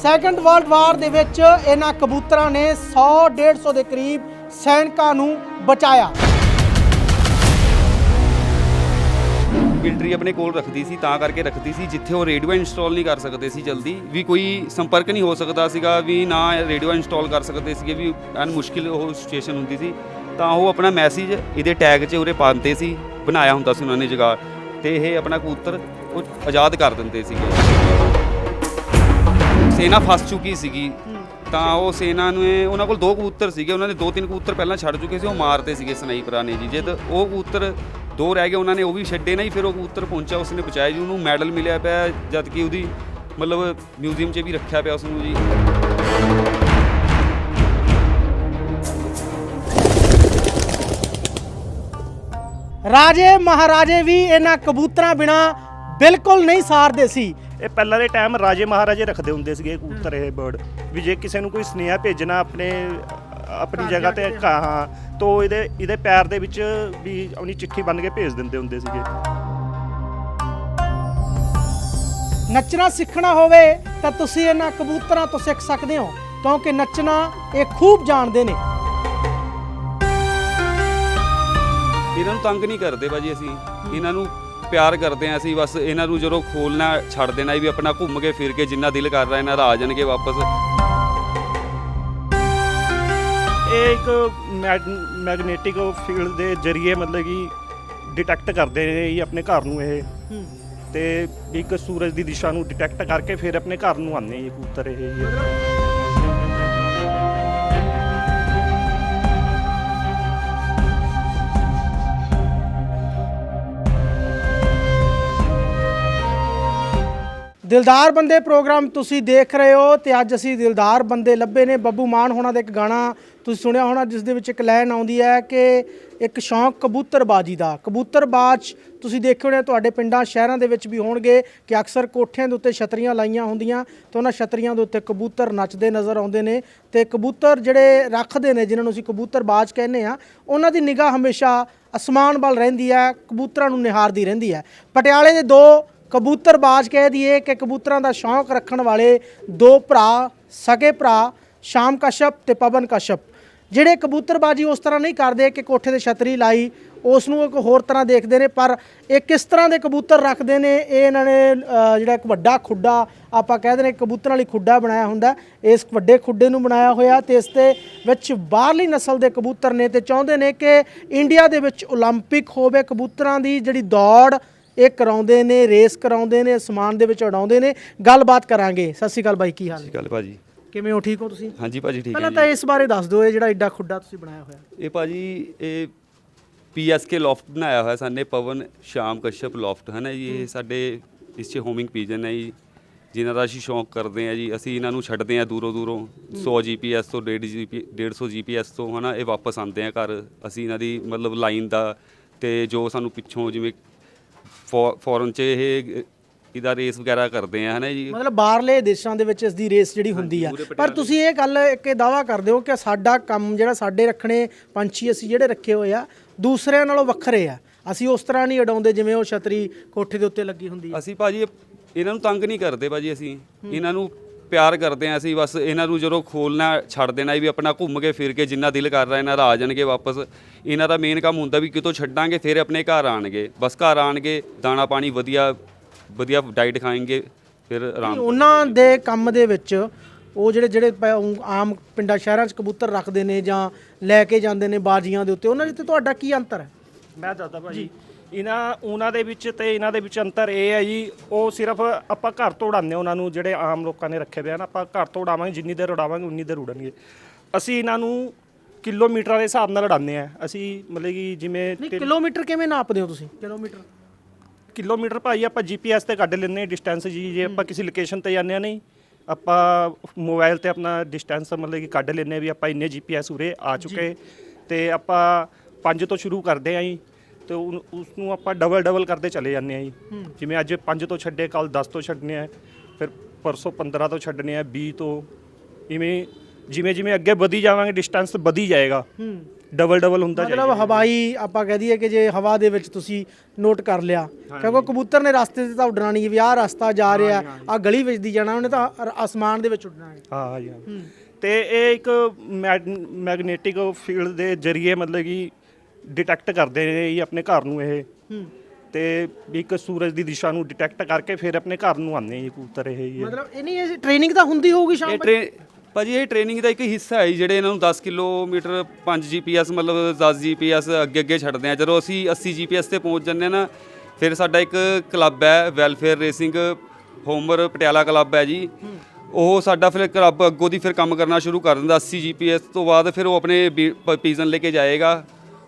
Second world war ਦੇ ਵਿੱਚ ਇਹਨਾਂ ਕਬੂਤਰਾਂ ਨੇ 100 150 ਦੇ ਕਰੀਬ ਸੈਨਿਕਾਂ ਨੂੰ ਬਚਾਇਆ। ਮਿਲਟਰੀ ਆਪਣੇ ਕੋਲ ਰੱਖਦੀ ਸੀ, ਤਾਂ ਕਰਕੇ ਰੱਖਦੀ ਸੀ, ਜਿੱਥੇ ਉਹ ਰੇਡੀਓ ਇੰਸਟਾਲ ਨਹੀਂ ਕਰ ਸਕਦੇ ਸੀ ਜਲਦੀ। ਵੀ ਕੋਈ ਸੰਪਰਕ ਨਹੀਂ ਹੋ ਸਕਦਾ ਸੀਗਾ, ਵੀ ਨਾ ਰੇਡੀਓ ਇੰਸਟਾਲ ਕਰ ਸਕਦੇ ਸੀਗੇ, ਵੀ ਐਨ ਮੁਸ਼ਕਿਲ ਉਹ ਸਿਚੁਏਸ਼ਨ ਹੁੰਦੀ ਸੀ। ਤਾਂ ਉਹ ਆਪਣਾ ਮੈਸੇਜ ਇਹਦੇ ਟੈਗ 'ਚ ਉਰੇ ਪਾਉਂਦੇ ਸੀ, ਬਣਾਇਆ ਹੁੰਦਾ ਸੀ ਉਹਨਾਂ ਨੇ ਜਗਾੜ ਤੇ ਇਹ ਆਪਣਾ ਕਬੂਤਰ ਉਹ ਆਜ਼ਾਦ ਕਰ ਦਿੰਦੇ ਸੀਗੇ। ਸੇਨਾ ਫਸ ਚੁੱਕੀ ਸੀਗੀ। ਤਾਂ ਉਹ ਸੇਨਾ ਨੂੰ ਉਹਨਾਂ ਕੋਲ ਦੋ ਕਬੂਤਰ ਸੀਗੇ ਉਹਨਾਂ ਨੇ ਦੋ ਤਿੰਨ ਕਬੂਤਰ ਪਹਿਲਾਂ ਛੱਡ ਚੁੱਕੇ ਸੀ ਉਹ ਮਾਰਦੇ ਸੀਗੇ ਸਨਾਈਪਰਾਂ ਨੇ ਜੀ। ਜਦ ਉਹ ਕਬੂਤਰ ਦੋ ਰਹਿ ਗਏ ਉਹਨਾਂ ਨੇ ਉਹ ਵੀ ਛੱਡੇ ਨਹੀਂ ਫਿਰ ਉਹ ਕਬੂਤਰ ਪਹੁੰਚਾ ਉਸਨੇ ਬਚਾਇਆ ਜੀ ਉਹਨੂੰ ਮੈਡਲ ਮਿਲਿਆ ਪਿਆ ਜਦ ਕਿ ਉਹਦੀ ਮਤਲਬ ਮਿਊਜ਼ੀਅਮ 'ਚ ਵੀ ਰੱਖਿਆ ਪਿਆ ਉਸ ਨੂੰ ਜੀ। ਰਾਜੇ ਮਹਾਰਾਜੇ ਵੀ ਇਹਨਾਂ ਕਬੂਤਰਾਂ ਬਿਨਾ ਬਿਲਕੁਲ ਨਹੀਂ ਸਾਰਦੇ ਸੀ। ਇਹ ਪਹਿਲਾਂ ਦੇ ਟਾਈਮ ਰਾਜੇ ਮਹਾਰਾਜੇ ਰੱਖਦੇ ਹੁੰਦੇ ਸੀਗੇ ਕਬੂਤਰ ਇਹ ਬਰਡ ਵੀ ਜੇ ਕਿਸੇ ਨੂੰ ਕੋਈ ਸੁਨੇਹਾ ਭੇਜਣਾ ਆਪਣੇ ਆਪਣੀ ਜਗ੍ਹਾ ਤੇ ਹਾਂ ਤੋ ਇਹਦੇ ਇਹਦੇ ਪੈਰ ਦੇ ਵਿੱਚ ਵੀ ਆਪਣੀ ਚਿੱਠੀ ਬੰਨ ਕੇ ਭੇਜ ਦਿੰਦੇ ਹੁੰਦੇ ਸੀਗੇ। ਨੱਚਣਾ ਸਿੱਖਣਾ ਹੋਵੇ ਤਾਂ ਤੁਸੀਂ ਇਹਨਾਂ ਕਬੂਤਰਾਂ ਤੋਂ ਸਿੱਖ ਸਕਦੇ ਹੋ ਕਿਉਂਕਿ ਨੱਚਣਾ ਇਹ ਖੂਬ ਜਾਣਦੇ ਨੇ। ਇਹਨਾਂ ਨੂੰ ਤੰਗ ਨਹੀਂ ਕਰਦੇ ਭਾਜੀ ਅਸੀਂ। ਇਹਨਾਂ ਨੂੰ ਪਿਆਰ ਕਰਦੇ ਆ ਅਸੀਂ ਬਸ ਇਹਨਾਂ ਨੂੰ ਜਦੋਂ ਖੋਲਣਾ ਛੱਡ ਦੇਣਾ ਵੀ ਆਪਣਾ ਘੁੰਮ ਕੇ ਫਿਰ ਕੇ ਜਿੰਨਾ ਦਿਲ ਕਰ ਰਿਹਾ ਇਹਨਾਂ ਦਾ ਆ ਜਾਣਗੇ ਵਾਪਸ। ਇਹ ਇੱਕ ਮੈਗਨੇਟਿਕ ਫੀਲਡ ਦੇ ਜ਼ਰੀਏ ਮਤਲਬ ਕਿ ਡਿਟੈਕਟ ਕਰਦੇ ਨੇ ਜੀ ਆਪਣੇ ਘਰ ਨੂੰ ਇਹ। ਤੇ ਇੱਕ ਸੂਰਜ ਦੀ ਦਿਸ਼ਾ ਨੂੰ ਡਿਟੈਕਟ ਕਰਕੇ ਫਿਰ ਆਪਣੇ ਘਰ ਨੂੰ ਆਉਂਦੇ ਜੀ ਕਬੂਤਰ ਇਹ ਜੀ। ਦਿਲਦਾਰ ਬੰਦੇ ਪ੍ਰੋਗਰਾਮ ਤੁਸੀਂ ਦੇਖ ਰਹੇ ਹੋ ਤੇ ਅੱਜ ਅਸੀਂ ਦਿਲਦਾਰ ਬੰਦੇ ਲੱਭੇ ਨੇ। ਬੱਬੂ ਮਾਨ ਹੋਣਾ ਦਾ ਇੱਕ ਗਾਣਾ ਤੁਸੀਂ ਸੁਣਿਆ ਹੋਣਾ, ਜਿਸ ਦੇ ਵਿੱਚ ਇੱਕ ਲਾਈਨ ਆਉਂਦੀ ਹੈ ਕਿ ਇੱਕ ਸ਼ੌਂਕ ਕਬੂਤਰਬਾਜੀ ਦਾ। ਕਬੂਤਰਬਾਜ ਤੁਸੀਂ ਦੇਖੇ ਹੋਣੇ ਤੁਹਾਡੇ ਪਿੰਡਾਂ, ਸ਼ਹਿਰਾਂ ਦੇ ਵਿੱਚ ਵੀ ਹੋਣਗੇ ਕਿ ਅਕਸਰ ਕੋਠਿਆਂ ਦੇ ਉੱਤੇ ਛਤਰੀਆਂ ਲਾਈਆਂ ਹੁੰਦੀਆਂ ਤੇ ਉਹਨਾਂ ਛਤਰੀਆਂ ਦੇ ਉੱਤੇ ਕਬੂਤਰ ਨੱਚਦੇ ਨਜ਼ਰ ਆਉਂਦੇ ਨੇ ਤੇ ਕਬੂਤਰ ਜਿਹੜੇ ਰੱਖਦੇ ਨੇ, ਜਿਨ੍ਹਾਂ ਨੂੰ ਅਸੀਂ ਕਬੂਤਰਬਾਜ ਕਹਿੰਦੇ ਆ ਉਹਨਾਂ ਦੀ ਨਿਗਾਹ ਹਮੇਸ਼ਾ ਅਸਮਾਨ ਵੱਲ ਰਹਿੰਦੀ ਹੈ, ਕਬੂਤਰਾਂ ਨੂੰ ਨਿਹਾਰਦੀ ਰਹਿੰਦੀ ਹੈ। ਪਟਿਆਲੇ ਦੇ ਦੋ ਕਬੂਤਰਬਾਜ਼ ਕਹਿ ਦਈਏ ਕਿ ਕਬੂਤਰਾਂ ਦਾ ਸ਼ੌਂਕ ਰੱਖਣ ਵਾਲੇ ਦੋ ਭਰਾ ਸਗੇ ਭਰਾ ਸ਼ਾਮ ਕਸ਼ਪ ਤੇ ਪਵਨ ਕਸ਼ਪ ਜਿਹੜੇ ਕਬੂਤਰਬਾਜੀ ਉਸ ਤਰ੍ਹਾਂ ਨਹੀਂ ਕਰਦੇ ਕਿ ਕੋਠੇ ਤੇ ਛਤਰੀ ਲਾਈ ਉਸ ਨੂੰ ਇੱਕ ਹੋਰ ਤਰ੍ਹਾਂ ਦੇਖਦੇ ਨੇ ਪਰ ਇਹ ਕਿਸ ਤਰ੍ਹਾਂ ਦੇ ਕਬੂਤਰ ਰੱਖਦੇ ਨੇ ਇਹ ਇਹਨਾਂ ਨੇ ਅ, ਜਿਹੜਾ ਇੱਕ ਵੱਡਾ ਖੁੱਡਾ ਆਪਾਂ ਕਹਿੰਦੇ ਨੇ ਕਬੂਤਰਾਂ ਲਈ ਖੁੱਡਾ ਬਣਾਇਆ ਹੁੰਦਾ ਇਸ ਵੱਡੇ ਖੁੱਡੇ ਨੂੰ ਬਣਾਇਆ ਹੋਇਆ ਤੇ ਇਸ ਦੇ ਵਿੱਚ ਬਾਹਰਲੀ ਨਸਲ ਦੇ ਕਬੂਤਰ ਨੇ ਤੇ ਚਾਹੁੰਦੇ ਨੇ ਕਿ ਇੰਡੀਆ ਦੇ ਵਿੱਚ 올림픽 ਹੋਵੇ ਕਬੂਤਰਾਂ ਦੀ ਜਿਹੜੀ ਦੌੜ ਇਹ ਕਰਾਉਂਦੇ ਨੇ ਰੇਸ ਕਰਾਉਂਦੇ ਨੇ ਅਸਮਾਨ ਦੇ ਵਿੱਚ ਉਡਾਉਂਦੇ ਨੇ। ਗੱਲਬਾਤ ਕਰਾਂਗੇ। ਸਤਿ ਸ਼੍ਰੀ ਅਕਾਲ ਬਾਈ ਕੀ ਹਾਲ ਸਤਿ ਹੈ ਸ਼੍ਰੀ ਅਕਾਲ ਭਾਜੀ। ਕਿਵੇਂ ਹੋ ਠੀਕ ਹੋ ਤੁਸੀਂ? ਹਾਂਜੀ ਭਾਜੀ ਠੀਕ ਹੈ ਪਹਿਲਾਂ ਜੀ। ਤਾਂ ਇਸ ਬਾਰੇ ਦੱਸ ਦਿਓ ਇਹ ਜਿਹੜਾ ਐਡਾ ਖੁੱਡਾ ਤੁਸੀਂ ਬਣਾਇਆ ਹੋਇਆ। ਇਹ ਭਾਜੀ ਇਹ ਪੀਐਸਕੇ ਲੋਫਟ ਬਣਾਇਆ ਹੋਇਆ ਸਾਨੇ ਪਵਨ ਸ਼ਾਮ ਕਸ਼ਪ ਲੋਫਟ ਹੈ ਨਾ ਜੀ? ਇਹ ਸਾਡੇ ਇਸ 'ਚ ਹੋਮਿੰਗ ਪੀਜਨ ਹੈ ਜੀ ਜਿਨ੍ਹਾਂ ਦਾ ਅਸੀਂ ਸ਼ੌਂਕ ਕਰਦੇ ਆ ਜੀ। ਅਸੀਂ ਇਹਨਾਂ ਨੂੰ ਛੱਡਦੇ ਆ ਦੂਰੋਂ ਦੂਰੋਂ 100 ਜੀਪੀਐਸ ਤੋਂ 1.5 ਜੀਪੀ 150 ਜੀਪੀਐਸ ਤੋਂ ਹਨਾ ਇਹ ਵਾਪਸ ਆਉਂਦੇ ਆ ਘਰ। ਅਸੀਂ ਇਹਨਾਂ ਦੀ ਮਤਲਬ ਲਾਈਨ ਦਾ ਤੇ ਜੋ ਸਾਨੂੰ ਪਿੱਛੋਂ ਜਿਵੇਂ ਫੋਰਨ 'ਚ ਇਹ ਇਹਦਾ ਰੇਸ ਵਗੈਰਾ ਕਰਦੇ ਆ ਹਨਾ ਜੀ? ਮਤਲਬ ਬਾਹਰਲੇ ਦੇਸ਼ਾਂ ਦੇ ਵਿੱਚ ਇਸ ਦੀ ਰੇਸ ਜਿਹੜੀ ਹੁੰਦੀ ਆ। ਪੂਰੇ ਤੁਸੀਂ ਇਹ ਗੱਲ ਇੱਕ ਇਹ ਦਾਵਾ ਕਰਦੇ ਹੋ ਕਿ ਸਾਡਾ ਕੰਮ ਜਿਹੜਾ ਸਾਡੇ ਰੱਖਣੇ ਪੰਛੀ ਅਸੀਂ ਜਿਹੜੇ ਰੱਖੇ ਹੋਏ ਆ ਦੂਸਰਿਆਂ ਨਾਲੋਂ ਵੱਖਰੇ ਆ। ਅਸੀਂ ਉਸ ਤਰ੍ਹਾਂ ਨਹੀਂ ਉਡਾਉਂਦੇ ਜਿਵੇਂ ਉਹ ਛਤਰੀ ਕੋਠੇ ਦੇ ਉੱਤੇ ਲੱਗੀ ਹੁੰਦੀ ਆ। ਅਸੀਂ ਭਾਜੀ ਇਹ- ਇਹਨਾਂ ਨੂੰ ਤੰਗ ਨਹੀਂ ਕਰਦੇ ਭਾਜੀ ਅਸੀਂ। ਇਹਨਾਂ ਨੂੰ ਪਿਆਰ ਕਰਦੇ ਆ ਅਸੀਂ ਬਸ ਇਹਨਾਂ ਨੂੰ ਜਦੋਂ ਖੋਲਣਾ ਛੱਡ ਦੇਣਾ ਵੀ ਆਪਣਾ ਘੁੰਮ ਕੇ ਫਿਰ ਕੇ ਜਿੰਨਾ ਦਿਲ ਕਰ ਰਿਹਾ ਇਹਨਾਂ ਦਾ ਆ ਜਾਣਗੇ ਵਾਪਸ। ਇਹਨਾਂ ਦਾ ਮੇਨ ਕੰਮ ਹੁੰਦਾ ਵੀ ਕਿਤੋਂ ਛੱਡਾਂਗੇ ਫਿਰ ਆਪਣੇ ਘਰ ਆਣਗੇ। ਬਸ ਘਰ ਆਣਗੇ ਦਾਣਾ ਪਾਣੀ ਵਧੀਆ ਵਧੀਆ ਡਾਈਟ ਖਾਣਗੇ ਫਿਰ ਆਰਾਮ ਉਹਨਾਂ ਦੇ ਕੰਮ ਦੇ ਵਿੱਚ ਉਹ ਜਿਹੜੇ ਜਿਹੜੇ ਪ- ਆਮ ਪਿੰਡਾਂ ਸ਼ਹਿਰਾਂ 'ਚ ਕਬੂਤਰ ਰੱਖਦੇ ਨੇ ਜਾਂ ਲੈ ਕੇ ਜਾਂਦੇ ਨੇ ਬਾਜੀਆਂ ਦੇ ਉੱਤੇ ਉਹਨਾਂ ਦੇ ਤੇ ਤੁਹਾਡਾ ਕੀ ਅੰਤਰ ਹੈ? ਮੈਂ ਦੱਸਦਾ ਭਾਜੀ ਇਹਨਾਂ ਉਹਨਾਂ ਦੇ ਵਿੱਚ ਤੇ ਇਹਨਾਂ ਦੇ ਵਿੱਚ ਅੰਤਰ ਇਹ ਹੈ ਜੀ ਉਹ ਸਿਰਫ ਆਪਾਂ ਘਰ ਤੋਂ ਉਡਾਉਂਦੇ ਹਾਂ ਉਹਨਾਂ ਨੂੰ ਜਿਹੜੇ ਆਮ ਲੋਕਾਂ ਨੇ ਰੱਖੇ ਹੋਏ ਆ ਨਾ ਆਪਾਂ ਘਰ ਤੋਂ ਉਡਾਵਾਂਗੇ ਜਿੰਨੀ ਦੇਰ ਉਡਾਵਾਂਗੇ ਉਨੀ ਦੇਰ ਉਡਣਗੇ। ਅਸੀਂ ਇਹਨਾਂ ਨੂੰ ਕਿਲੋਮੀਟਰਾਂ ਦੇ ਹਿਸਾਬ ਨਾਲ ਉਡਾਉਂਦੇ ਆ ਅਸੀਂ ਮਤਲਬ ਕਿ ਜਿਵੇਂ ਨਹੀਂ ਕਿਲੋਮੀਟਰ ਕਿਵੇਂ ਨਾਪਦੇ ਹੋ ਤੁਸੀਂ? ਕਿਲੋਮੀਟਰ। ਕਿਲੋਮੀਟਰ ਭਾਈ ਆਪਾਂ ਜੀਪੀਐਸ ਤੇ ਕੱਢ ਲੈਂਦੇ ਡਿਸਟੈਂਸ ਜੀ ਜੇ ਆਪਾਂ ਕਿਸੇ ਲੋਕੇਸ਼ਨ ਤੇ ਜਾਂਦੇ ਆ ਨਹੀਂ ਆਪਾਂ ਮੋਬਾਈਲ ਤੇ ਆਪਣਾ ਡਿਸਟੈਂਸ ਮਤਲਬ ਕਿ ਕੱਢ ਲੈਂਦੇ ਹਾਂ ਵੀ ਆਪਾਂ ਇੰਨੇ ਜੀਪੀਐਸ ਉਰੇ ਆ ਚੁੱਕੇ ਤੇ ਆਪਾਂ 5 ਤੋਂ ਸ਼ੁਰੂ ਕਰਦੇ ਆਂ ਜੀ। ਤੇ ਉਸ ਨੂੰ ਆਪਾਂ ਡਬਲ ਡਬਲ ਕਰਦੇ ਚਲੇ ਜਾਂਦੇ ਆਂ ਜੀ। ਜਿਵੇਂ ਅੱਜ 5 ਤੋਂ ਛੱਡੇ ਕੱਲ 10 ਤੋਂ ਛੱਡਨੇ ਆ ਫਿਰ ਪਰਸੋਂ 15 ਤੋਂ ਛੱਡਨੇ ਆ 20 ਤੋਂ ਇਵੇਂ ਜਿਵੇਂ ਜਿਵੇਂ ਅੱਗੇ ਵਧੀ ਜਾਵਾਂਗੇ ਡਿਸਟੈਂਸ ਵਧੀ ਜਾਏਗਾ। ਡਬਲ ਡਬਲ ਹੁੰਦਾ ਜਾਈ ਮਤਲਬ ਹਵਾਈ ਆਪਾਂ ਕਹਿ ਦਈਏ ਕਿ ਜੇ ਹਵਾ ਦੇ ਵਿੱਚ ਤੁਸੀਂ ਨੋਟ ਕਰ ਲਿਆ ਕਿਉਂਕਿ ਕਬੂਤਰ ਨੇ ਰਸਤੇ ਤੇ ਤਾਂ ਉੱਡਣਾ ਨਹੀਂ ਵੀ ਆਹ ਰਸਤਾ ਜਾ ਰਿਹਾ ਆ ਗਲੀ ਵਿੱਚ ਦੀ ਜਾਣਾ ਉਹਨੇ ਤਾਂ ਆਸਮਾਨ ਦੇ ਵਿੱਚ ਉੱਡਣਾ ਹੈ। ਹਾਂ ਜੀ ਹਾਂ। ਤੇ ਇਹ ਇੱਕ ਮੈਗਨੇਟਿਕ ਫੀਲਡ ਦੇ ਜ਼ਰੀਏ ਮਤਲਬ ਕਿ ਡਿਟੈਕਟ ਕਰਦੇ ਨੇ ਜੀ ਆਪਣੇ ਘਰ ਨੂੰ ਇਹ। ਹੂੰ। ਤੇ ਵੀ ਇੱਕ ਸੂਰਜ ਦੀ ਦਿਸ਼ਾ ਨੂੰ ਡਿਟੈਕਟ ਕਰਕੇ ਫਿਰ ਆਪਣੇ ਘਰ ਨੂੰ ਆਉਂਦੇ ਜੀ ਕਬੂਤਰ ਇਹ ਜੀ। ਮਤਲਬ ਇਹ ਨਹੀਂ ਇਹ ਟ੍ਰੇਨਿੰਗ ਤਾਂ ਹੁੰਦੀ ਹੋਊਗੀ ਸ਼ਾਮ ਇਹ ਟ੍ਰੇ ਭਾਜੀ ਇਹ ਟ੍ਰੇਨਿੰਗ ਦਾ ਇੱਕ ਹਿੱਸਾ ਹੈ ਜੀ, ਜਿਹੜੇ ਇਹਨਾਂ ਨੂੰ 10 ਕਿਲੋਮੀਟਰ 5 ਜੀਪੀਐਸ ਮਤਲਬ 10 ਜੀਪੀਐਸ ਅੱਗੇ ਅੱਗੇ ਛੱਡਦੇ ਆ ਜਦੋਂ ਅਸੀਂ 80 ਜੀਪੀਐਸ ਤੇ ਪਹੁੰਚ ਜੰਨੇ ਨਾ ਫਿਰ ਸਾਡਾ ਇੱਕ ਕਲੱਬ ਹੈ welfare racing homer Patiala club ਹੈ ਜੀ। ਉਹ ਸਾਡਾ ਫਿਰ ਕਲੱਬ ਅੱਗੋਂ ਦੀ ਫਿਰ ਕੰਮ ਕਰਨਾ ਸ਼ੁਰੂ ਕਰ ਦਿੰਦਾ। 80 ਜੀਪੀਐਸ ਤੋਂ ਬਾਅਦ ਫਿਰ ਉਹ ਆਪਣੇ ਪੀਜ਼ਨ ਲੈ ਕੇ ਜਾਏਗਾ।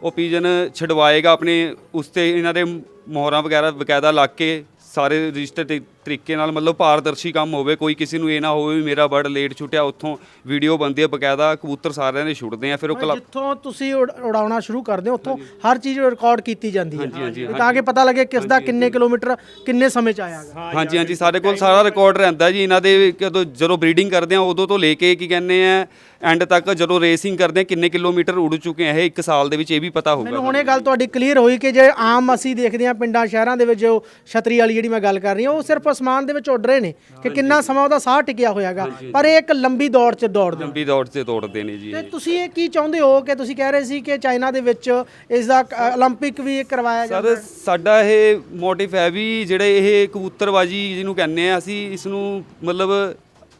ਉਹ ਪੀਜ਼ਨ ਛਡਵਾਏਗਾ ਆਪਣੇ, ਉਸ ਤੇ ਇਹਨਾਂ ਦੇ ਮੋਹਰਾਂ ਵਗੈਰਾ, ਬਕਾਇਦਾ ਲੱਗ ਕੇ ਸਾਰੇ ਰਜਿਸਟਰ 'ਤੇ ਤਰੀਕੇ ਨਾਲ ਮਤਲਬ ਪਾਰਦਰਸ਼ੀ ਕੰਮ ਹੋਵੇ ਕੋਈ ਕਿਸੇ ਨੂੰ ਇਹ ਨਾ ਹੋਵੇ ਵੀ ਮੇਰਾ ਬਰਡ ਲੇਟ ਛੁੱਟਿਆ ਉੱਥੋਂ ਵੀਡੀਓ ਬਣਦੀ ਹੈ ਬਕਾਇਦਾ ਕਬੂਤਰ ਸਾਰਿਆਂ ਦੇ ਛੁੱਟਦੇ ਆ ਫਿਰ ਉਹ ਕਲੱਬ ਜਿੱਥੋਂ ਤੁਸੀਂ ਉਡ- ਉਡਾਉਣਾ ਸ਼ੁਰੂ ਕਰਦੇ ਹੋ ਉੱਥੋਂ ਹਰ ਚੀਜ਼ ਰਿਕਾਰਡ ਕੀਤੀ ਜਾਂਦੀ ਹੈ। ਹਾਂਜੀ, ਵੀ ਤਾਂ ਕਿ ਪਤਾ ਲੱਗੇ ਕਿਸ ਦਾ ਕਿੰਨੇ ਕਿਲੋਮੀਟਰ ਕਿੰਨੇ ਸਮੇਂ ਚ ਆਇਆਗਾ ਹਾਂਜੀ ਹਾਂਜੀ ਸਾਡੇ ਕੋਲ ਸਾਰਾ ਰਿਕਾਰਡ ਰਹਿੰਦਾ ਜੀ ਇਹਨਾਂ ਦੇ ਕਦੋਂ ਜਦੋਂ ਬਰੀਡਿੰਗ ਕਰਦੇ ਆ ਉਦੋਂ ਤੋਂ ਲੈ ਕੇ ਕੀ ਕਹਿੰਦੇ ਆ ਐਂਡ ਤੱਕ ਜਦੋਂ ਰੇਸਿੰਗ ਕਰਦੇ ਆ ਕਿੰਨੇ ਕਿਲੋਮੀਟਰ ਉੜ ਚੁੱਕੇ ਆ ਇਹ ਇੱਕ ਸਾਲ ਦੇ ਵਿੱਚ ਇਹ ਵੀ ਪਤਾ ਹੋਊਗਾ। ਮੈਨੂੰ ਹੁਣ ਇਹ ਗੱਲ ਤੁਹਾਡੀ ਕਲੀਅਰ ਹੋਈ ਕਿ ਜੇ ਆਮ ਅਸੀਂ ਦੇਖਦੇ ਹਾਂ ਪਿੰਡਾਂ ਸ਼ਹਿਰਾਂ ਦੇ ਵਿੱਚ ਜੋ ਛਤਰੀ ਵਾਲੀ ਜਿਹੜੀ ਮੈਂ ਗੱਲ ਕਰ ਰਹੀ ਹਾਂ ਉਹ ਸਿਰਫ ਅਸਮਾਨ ਦੇ ਵਿੱਚ ਉੱਡ ਰਹੇ ਨੇ ਕਿ ਕਿੰਨਾ ਸਮਾਂ ਉਹਦਾ ਸਾਹ ਟਿਕਿਆ ਹੋਇਆਗਾ ਪਰ ਇਹ ਇੱਕ ਲੰਬੀ ਦੌੜ 'ਚ ਦੌੜਦੇ ਨੇ। ਲੰਬੀ ਦੌੜ ਤੇ ਤੋੜਦੇ ਨੇ ਜੀ ਤੇ ਇਹ। ਤੁਸੀਂ ਇਹ ਕੀ ਚਾਹੁੰਦੇ ਹੋ ਕਿ ਤੁਸੀਂ ਕਹਿ ਰਹੇ ਸੀ ਕਿ ਚਾਈਨਾ ਦੇ ਵਿੱਚ ਇਸ ਦਾ ਕ- 올림픽 ਵੀ ਕਰਵਾਇਆ ਜਾਂਦਾ ਸਰ ਸਾਡਾ ਇਹ ਮੋਟਿਵ ਹੈ ਵੀ ਜਿਹੜੇ ਇਹ ਕਬੂਤਰਬਾਜੀ ਜਿਹਨੂੰ ਕਹਿੰਦੇ ਆ ਅਸੀਂ ਇਸ ਨੂੰ ਮਤਲਬ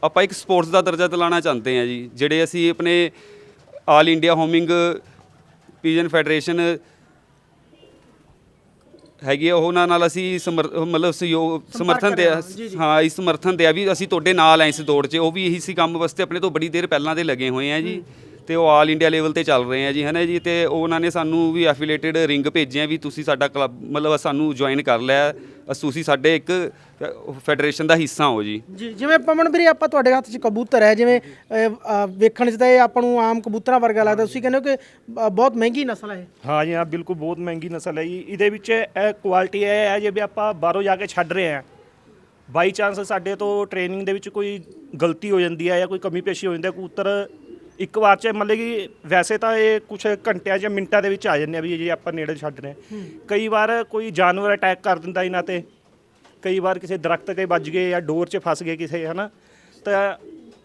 ਆਪਾਂ ਇੱਕ ਸਪੋਰਟਸ ਦਾ ਦਰਜਾ ਦਿਲਾਉਣਾ ਚਾਹੁੰਦੇ ਆ ਜੀ ਜਿਹੜੇ ਅਸੀਂ ਆਪਣੇ all India homing pigeon federation ਹੈਗੀ ਆ ਉਹਨਾਂ ਨਾਲ ਅਸੀਂ ਸਮਰ- ਮਤਲਬ ਸਹਿਯੋਗ ਸਮਰਥਨ ਆ- ਹਾਂ ਇਸ ਸਮਰਥਨ ਤੇ ਆ ਵੀ ਅਸੀਂ ਤੁਹਾਡੇ ਨਾਲ ਆ ਇਸ ਦੌੜ 'ਚ ਉਹ ਵੀ ਇਹੀ ਸੀ ਕੰਮ ਵਾਸਤੇ ਆਪਣੇ ਤੋਂ ਬੜੀ ਦੇਰ ਪਹਿਲਾਂ ਦੇ ਲੱਗੇ ਹੋਏ ਆ ਜੀ। ਤੇ ਉਹ ਆਲ ਇੰਡੀਆ ਲੈਵਲ ਤੇ ਚੱਲ ਰਹੇ ਆ ਜੀ ਹਨਾ ਜੀ? ਤੇ ਉਹਨਾਂ ਨੇ ਸਾਨੂੰ ਵੀ ਐਫੀਲੀਏਟਡ ਰਿੰਗ ਭੇਜਿਆ ਵੀ ਤੁਸੀਂ ਸਾਡਾ ਕਲੱਬ ਮਤਲਬ ਸਾਨੂੰ ਜੁਆਇਨ ਕਰ ਲਿਆ। ਅਸ ਤੁਸੀਂ ਸਾਡੇ ਇੱਕ ਫੈਡਰੇਸ਼ਨ ਦਾ ਹਿੱਸਾ ਹੋ ਜੀ। ਜੀ ਜਿਵੇਂ ਪਵਨ ਵੀਰੇ ਆਪਾਂ ਤੁਹਾਡੇ ਹੱਥ 'ਚ ਕਬੂਤਰ ਹੈ ਜਿਵੇਂ ਅਹ, ਅਹ, ਵੇਖਣ 'ਚ ਤਾਂ ਇਹ ਆਪਾਂ ਨੂੰ ਆਮ ਕਬੂਤਰਾਂ ਵਰਗਾ ਲੱਗਦਾ। ਤੁਸੀਂ ਕਹਿੰਦੇ ਹੋ ਕਿ ਅਹ, ਬਹੁਤ ਮਹਿੰਗੀ ਨਸਲ ਹੈ ਇਹ। ਹਾਂ ਜੀ ਹਾਂ ਬਿਲਕੁਲ ਬਹੁਤ ਮਹਿੰਗੀ ਨਸਲ ਹੈ ਜੀ। ਇਹਦੇ ਵਿੱਚ ਇਹ ਕੁਆਲਿਟੀ ਇਹ ਹੈ ਜੇ ਵੀ ਆਪਾਂ ਬਾਹਰੋਂ ਜਾ ਕੇ ਛੱਡ ਰਹੇ ਹਾਂ ਬਾਈ ਚਾਂਸ ਸਾਡੇ ਤੋਂ ਟ੍ਰੇਨਿੰਗ ਦੇ ਵਿੱਚ ਕੋਈ ਗਲਤੀ ਹੋ ਜਾਂਦੀ ਹੈ ਜਾਂ ਕੋਈ ਕਮੀ ਪੇਸ਼ੀ ਹੋ ਜਾਂਦੀ ਹੈ ਕਬੂਤਰ ਇੱਕ ਵਾਰ ਚ ਮਤਲਬ ਕਿ ਵੈਸੇ ਤਾਂ ਇਹ ਕੁਝ ਘੰਟਿਆਂ ਜਾਂ ਮਿੰਟਾਂ ਦੇ ਵਿੱਚ ਆ ਜਾਂਦੇ ਆ ਵੀ ਜੇ ਆਪਾਂ ਨੇੜੇ ਛੱਡ ਰਹੇ ਹਾਂ। ਕਈ ਵਾਰ ਕੋਈ ਜਾਨਵਰ ਅਟੈਕ ਕਰ ਦਿੰਦਾ ਇਹਨਾਂ ਤੇ। ਕਈ ਵਾਰ ਕਿਸੇ ਦਰਖਤ ਤੇ ਵੱਜ ਗਏ ਜਾਂ ਡੋਰ 'ਚ ਫਸ ਗਏ ਕਿਸੇ ਹਨਾ। ਤਾਂ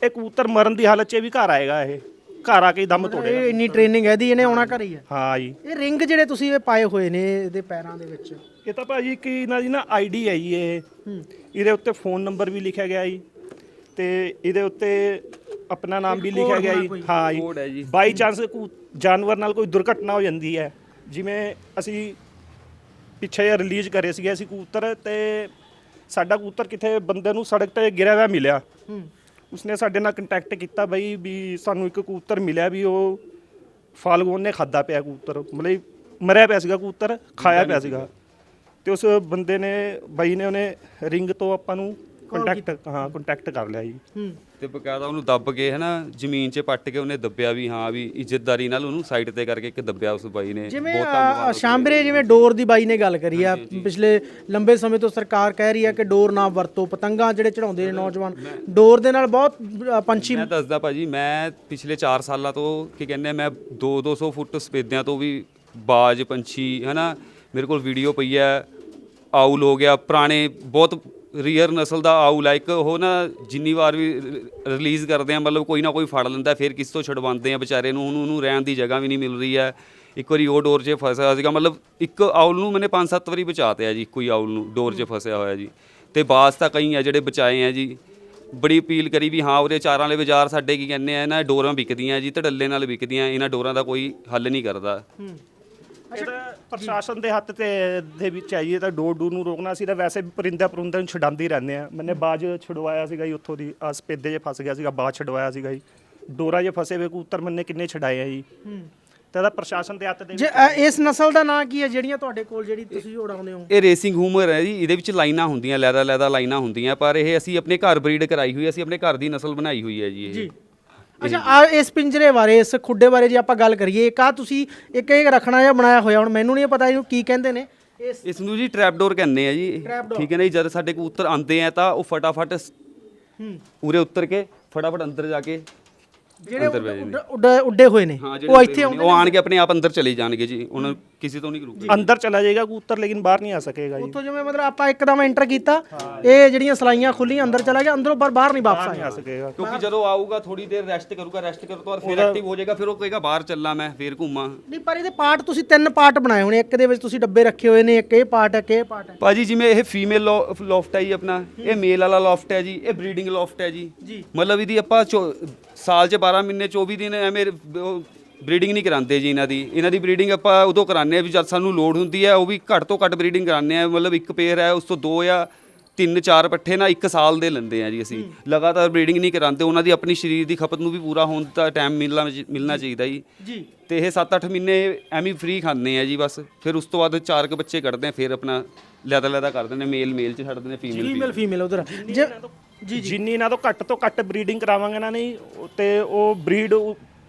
ਇਹ ਕਬੂਤਰ ਮਰਨ ਦੀ ਹਾਲਤ 'ਚ ਵੀ ਘਰ ਆਏਗਾ ਇਹ। ਘਰ ਆ ਕੇ ਦਮ ਤੋੜੇਗਾ। ਇਹ ਇੰਨੀ ਟ੍ਰੇਨਿੰਗ ਹੈ ਦੀ ਇਹਨੇ ਆਉਣਾ ਘਰ ਹੀ ਹੈ। ਹਾਂ ਜੀ। ਇਹ ਰਿੰਗ ਜਿਹੜੇ ਤੁਸੀਂ ਇਹ ਪਾਏ ਹੋਏ ਨੇ ਇਹਦੇ ਪੈਰਾਂ ਦੇ ਵਿੱਚ। ਇਹ ਤਾਂ ਭਾਜੀ ਕਿ ਇਹਨਾਂ ਦੀ ਨਾ ਆਈਡੀ ਹੈ ਜੀ ਇਹ। ਇਹਦੇ ਉੱਤੇ ਫੋਨ ਨੰਬਰ ਵੀ ਲਿਖਿਆ ਗਿਆ ਜੀ। ਤੇ ਇਹਦੇ ਉੱਤੇ ਆਪਣਾ ਨਾਮ ਵੀ ਲਿਖਿਆ ਗਿਆ ਜੀ। ਹਾਂ ਜੀ। ਜੀ। ਬਾਈ ਚਾਂਸ ਜਾਨਵਰ ਨਾਲ ਕੋਈ ਦੁਰਘਟਨਾ ਹੋ ਜਾਂਦੀ ਹੈ। ਜਿਵੇਂ ਅਸੀਂ ਪਿੱਛੇ ਜਿਹਾ ਰਿਲੀਜ਼ ਕਰੇ ਸੀਗੇ ਅਸੀਂ ਕਬੂਤਰ ਤੇ ਸਾਡਾ ਕਬੂਤਰ ਕਿਥੇ ਬੰਦੇ ਨੂੰ ਸੜਕ ਤੇ ਗਿਰਿਆ ਹੋਇਆ ਮਿਲਿਆ। ਉਸਨੇ ਸਾਡੇ ਨਾਲ ਕੰਟੈਕਟ ਕੀਤਾ ਬਈ ਵੀ ਸਾਨੂੰ ਇੱਕ ਕਬੂਤਰ ਮਿਲਿਆ ਵੀ ਉਹ ਫਾਲਗੋਨ ਨੇ ਖਾਦਾ ਪਿਆ ਕਬੂਤਰ। ਮਤਲਬ ਮਰਿਆ ਪਿਆ ਸੀਗਾ ਕਬੂਤਰ ਖਾਇਆ ਪਿਆ ਸੀਗਾ। ਤੇ ਉਸ ਬੰਦੇ ਨੇ ਬਾਈ ਨੇ ਉਹਨੇ ਰਿੰਗ ਤੋਂ ਆਪਾਂ ਨੂੰ ਕੰਟੈਕਟ ਹਾਂ ਕੰਟੈਕਟ ਕਰ ਲਿਆ ਜੀ। ਹੂੰ। ਤੇ ਬਕਾਇਦਾ ਉਹਨੂੰ ਦੱਬ ਕੇ ਹਨਾ ਜ਼ਮੀਨ 'ਚ ਪੱਟ ਕੇ ਉਹਨੇ ਦੱਬਿਆ ਵੀ ਹਾਂ ਵੀ ਇੱਜ਼ਤਦਾਰੀ ਨਾਲ ਉਹਨੂੰ ਸਾਈਡ ਤੇ ਕਰਕੇ ਇੱਕ ਦੱਬਿਆ ਉਸ ਬਾਈ ਨੇ। ਜਿਵੇਂ ਬਹੁਤ ਅ, ਧੰਨਵਾਦ ਸ਼ਾਂਬਰੇ ਜਿਵੇਂ ਡੋਰ ਦੀ ਬਾਈ ਨੇ ਗੱਲ ਕਰੀ ਆ ਪਿਛਲੇ ਲੰਬੇ ਸਮੇਂ ਤੋਂ ਸਰਕਾਰ ਕਹਿ ਰਹੀ ਆ ਕਿ ਡੋਰ ਨਾ ਵਰਤੋ ਪਤੰਗਾਂ ਜਿਹੜੇ ਚੜਾਉਂਦੇ ਨੇ ਨੌਜਵਾਨ ਡੋਰ ਦੇ ਨਾਲ ਬਹੁਤ ਅ, ਪੰਛੀ ਮੈਂ ਦੱਸਦਾ ਭਾਜੀ ਮੈਂ ਪਿਛਲੇ 4 ਸਾਲਾਂ ਤੋਂ ਕੀ ਕਹਿੰਦੇ ਆ, ਮੈਂ 2 200 ਫੁੱਟ ਸਪੇਦਿਆਂ ਤੋਂ ਵੀ ਬਾਜ ਪੰਛੀ ਹਨਾ ਮੇਰੇ ਕੋਲ ਵੀਡੀਓ ਪਈ ਹੈ ਆਊਲ ਹੋ ਗਿਆ ਪੁਰਾਣੇ ਬਹੁਤ ਰੀਅਰ ਨਸਲ ਦਾ ਆਊਲ ਹੈ ਇੱਕ ਉਹ ਨਾ ਜਿੰਨੀ ਵਾਰ ਵੀ ਰਿਲੀਜ਼ ਕਰਦੇ ਆ, ਮਤਲਬ ਕੋਈ ਨਾ ਕੋਈ ਫੜ ਲੈਂਦਾ, ਫਿਰ ਕਿਸ ਤੋਂ ਛਡਵਾਉਂਦੇ ਆ ਵਿਚਾਰੇ ਨੂੰ, ਉਹਨੂੰ ਉਹਨੂੰ ਰਹਿਣ ਦੀ ਜਗ੍ਹਾ ਵੀ ਨਹੀਂ ਮਿਲ ਰਹੀ ਹੈ। ਇੱਕ ਵਾਰੀ ਉਹ ਡੋਰ 'ਚ ਫਸਿਆ ਸੀਗਾ, ਮਤਲਬ ਇੱਕ ਆਊਲ ਨੂੰ ਮੈਨੇ 5-7 ਵਾਰੀ ਬਚਾਤੇ ਆ ਜੀ, ਕੋਈ ਆਊਲ ਨੂੰ, ਡੋਰ 'ਚ ਫਸਿਆ ਹੋਇਆ ਜੀ। ਤੇ ਬਾਸ ਤਾਂ ਕਈ ਆ ਜਿਹੜੇ ਬਚਾਏ ਆ ਜੀ। ਬੜੀ ਅਪੀਲ ਕਰੀ ਵੀ ਹਾਂ ਉਹਦੇ ਚਾਰਾਂ ਵਾਲੇ ਬਾਜ਼ਾਰ ਸਾਡੇ ਕੀ ਕਹਿੰਦੇ ਆ ਨਾ ਡੋਰਾਂ ਵਿਕਦੀਆਂ ਜੀ, ਧੜੱਲੇ ਨਾਲ ਵਿਕਦੀਆਂ, ਇਹਨਾਂ ਡੋਰਾਂ ਦਾ ਕੋਈ ਹੱਲ ਨਹੀਂ ਕਰਦਾ। ਇਹ ਤਾਂ ਪ੍ਰਸ਼ਾਸਨ ਦੇ ਹੱਥ ਤੇ ਦੇ ਵਿੱਚ ਆਈਏ ਤਾਂ ਡੋਰ ਡੂਰ ਨੂੰ ਰੋਕਣਾ ਸੀ ਤਾਂ ਵੈਸੇ ਵੀ ਪਰਿੰਦਾ ਪਰੁੰਦਾ ਨੂੰ ਛਡਾਉਂਦੇ ਰਹਿੰਦੇ ਆ। ਮੈਨੇ ਬਾਜ ਛਡਵਾਇਆ ਸੀਗਾ ਜੀ ਉੱਥੋਂ ਦੀ ਆ ਸਪੇਦੇ 'ਚ ਫਸ ਗਿਆ ਸੀਗਾ ਬਾਜ ਛਡਵਾਇਆ ਸੀਗਾ ਜੀ। ਡੋਰਾ 'ਚ ਫਸੇ ਹੋਏ ਕਬੂਤਰ ਮੈਨੇ ਕਿੰਨੇ ਛਡਾਏ ਆ ਜੀ। ਤੇ ਇਹਦਾ ਪ੍ਰਸ਼ਾਸਨ ਦੇ ਹੱਥ ਦੇ ਜੇ ਅ, ਇਸ ਨਸਲ ਦਾ ਨਾਂ ਕੀ ਹੈ ਜਿਹੜੀਆਂ ਤੁਹਾਡੇ ਕੋਲ ਜਿਹੜੀ ਤੁਸੀਂ ਉਡਾਉਂਦੇ ਹੋ? ਇਹ ਰੇਸਿੰਗ ਹੂਮਰ ਹੈ ਜੀ ਇਹਦੇ ਵਿੱਚ ਲਾਈਨਾਂ ਹੁੰਦੀਆਂ ਲੈਦਾ ਲੈਦਾ ਲਾਈਨਾਂ ਹੁੰਦੀਆਂ ਪਰ ਇਹ ਅਸੀਂ ਆਪਣੇ ਘਰ ਬਰੀਡ ਕਰਾਈ ਹੋਈ ਹੈ, ਅਸੀਂ ਆਪਣੇ ਘਰ ਦੀ ਨਸਲ ਬਣਾਈ ਹੋਈ ਹੈ ਜੀ ਇਹ। ਜੀ। ਅੱਛਾ ਆ ਇਸ ਪਿੰਜਰੇ ਬਾਰੇ ਇਸ ਖੁੱਡੇ ਬਾਰੇ ਜੇ ਆਪਾਂ ਗੱਲ ਕਰੀਏ ਕਾ ਤੁਸੀਂ ਇੱਕ ਇਹ ਰੱਖਣਾ ਜਿਹਾ ਬਣਾਇਆ ਹੋਇਆ ਹੁਣ ਮੈਨੂੰ ਨਹੀਂ ਪਤਾ ਇਹਨੂੰ ਕੀ ਕਹਿੰਦੇ ਨੇ। ਇਸ ਇਸ ਨੂੰ ਜੀ ਟ੍ਰੈਪ ਡੋਰ ਕਹਿੰਦੇ ਆ ਜੀ। ਠੀਕ ਹੈ ਨਾ ਜੀ ਜਦ ਸਾਡੇ ਕਬੂਤਰ ਆਉਂਦੇ ਆ ਤਾਂ ਉਹ ਫਟਾਫਟ ਹੂੰ। ਉਰੇ ਉਤਰ ਕੇ ਫਟਾਫਟ ਅੰਦਰ ਜਾ ਕੇ ਜਿਹੜੇ ਉੱਡ- ਹੋਏ ਨੇ ਉਹ ਇੱਥੇ ਆਉਂਦੇ ਉਹ ਆਣ ਕੇ ਆਪਣੇ ਆਪ ਅੰਦਰ ਚਲੇ ਜਾਣਗੇ ਜੀ ਉਹਨਾਂ ਕਿਸੇ ਤੋਂ ਨਹੀਂ ਰੁਕਦੇ। ਅੰਦਰ ਚਲਾ ਜਾਏਗਾ ਕਬੂਤਰ ਲੇਕਿਨ ਬਾਹਰ ਨਹੀਂ ਆ ਸਕੇਗਾ ਜੀ। ਉੱਥੋਂ ਜਿਵੇਂ ਮਤਲਬ ਆਪਾਂ ਇੱਕਦਮ ਐਂਟਰ ਕੀਤਾ ਇਹ ਜਿਹੜੀਆਂ ਸਲਾਈਆਂ ਖੁੱਲੀਆਂ ਅੰਦਰ ਚਲਾ ਗਿਆ ਅੰਦਰੋਂ ਪਰ ਬਾਹਰ ਨਹੀਂ ਵਾਪਸ ਆਇਆ ਆ ਸਕੇਗਾ। ਕਿਉਂਕਿ ਜਦੋਂ ਆਊਗਾ ਥੋੜੀ ਦੇਰ ਰੈਸਟ ਕਰੂਗਾ ਰੈਸਟ ਕਰਨ ਤੋਂ ਬਾਅਦ ਫਿਰ ਐਕਟਿਵ ਹੋ ਜਾਏਗਾ ਫਿਰ ਉਹ ਕਹੇਗਾ ਬਾਹਰ ਚੱਲਾਂ ਮੈਂ ਫਿਰ ਘੁੰਮਾਂ। ਨਹੀਂ ਪਰ ਇਹਦੇ ਪਾਰਟ ਤੁਸੀਂ ਤਿੰਨ ਪਾਰਟ ਬਣਾਏ ਹੋਣੇ ਇੱਕ ਦੇ ਵਿੱਚ ਤੁਸੀਂ ਡੱਬੇ ਰੱਖੇ ਹੋਏ ਨੇ ਇੱਕ ਇਹ ਪਾਰਟ ਹੈ ਕਿ ਇਹ ਪਾਰਟ ਹੈ ਭਾਜੀ ਜਿਵੇਂ ਇਹ ਫੀਮੇਲ ਲੌਫਟ ਹੈ ਜੀ ਆਪਣਾ ਇਹ ਮੇਲ ਵਾਲਾ ਲੌਫਟ ਹੈ ਜੀ ਇਹ ਬਰੀਡਿੰਗ ਲੌਫਟ ਹੈ ਜੀ। ਜੀ। ਮਤਲਬ ਇਹਦੀ ਆਪਾਂ ਚੌ- ਸਾਲ 'ਚ 12 ਮਹੀਨੇ 24 ਦਿਨ ਐਵੇਂ ਬਰੀਡਿੰਗ ਨਹੀਂ ਕਰਾਉਂਦੇ ਜੀ ਇਹਨਾਂ ਦੀ। ਇਹਨਾਂ ਦੀ ਬਰੀਡਿੰਗ ਆਪਾਂ ਉਦੋਂ ਕਰਾਉਂਦੇ ਆ ਵੀ ਜਦ ਸਾਨੂੰ ਲੋਡ ਹੁੰਦੀ ਹੈ ਉਹ ਵੀ ਘੱਟ ਤੋਂ ਘੱਟ ਬਰੀਡਿੰਗ ਕਰਾਉਂਦੇ ਆ ਮਤਲਬ ਇੱਕ ਪੇਅਰ ਹੈ ਉਸ ਤੋਂ ਦੋ ਜਾਂ ਤਿੰਨ ਚਾਰ ਪੱਠੇ ਨਾ ਇੱਕ ਸਾਲ ਦੇ ਲੈਂਦੇ ਆ ਜੀ ਅਸੀਂ। ਲਗਾਤਾਰ ਬਰੀਡਿੰਗ ਨਹੀਂ ਕਰਾਉਂਦੇ ਉਹਨਾਂ ਦੀ ਆਪਣੀ ਸਰੀਰ ਦੀ ਖਪਤ ਨੂੰ ਵੀ ਪੂਰਾ ਹੋਣ ਦਾ ਟਾਈਮ ਮਿਲਣਾ ਮਿਲਣਾ ਚਾਹੀਦਾ ਜੀ। ਜੀ। ਤੇ ਇਹ 7-8 ਮਹੀਨੇ ਐਵੇਂ ਫ੍ਰੀ ਖਾਂਦੇ ਆ ਜੀ ਬਸ। ਫਿਰ ਉਸ ਤੋਂ ਬਾਅਦ ਚਾਰ ਕੁ ਬੱਚੇ ਕੱਢਦੇ ਆ ਫਿਰ ਆਪਣਾ ਲੈਦਾ ਲੈਦਾ ਕਰ ਦਿੰਦੇ ਮੇਲ ਮੇਲ ਚ ਛੱਡ ਦਿੰਦੇ ਫੀਮੇਲ ਫੀਮੇਲ ਫੀਮੇਲ ਉਧਰ। ਜੇ ਜੀ ਜਿੰਨੀ ਇਹਨਾਂ ਤੋਂ ਘੱਟ ਤੋਂ ਘੱਟ ਬਰੀਡਿੰਗ ਕਰਾਵਾਂਗੇ ਨਾ ਨਹੀਂ ਤੇ ਉਹ ਬਰੀਡ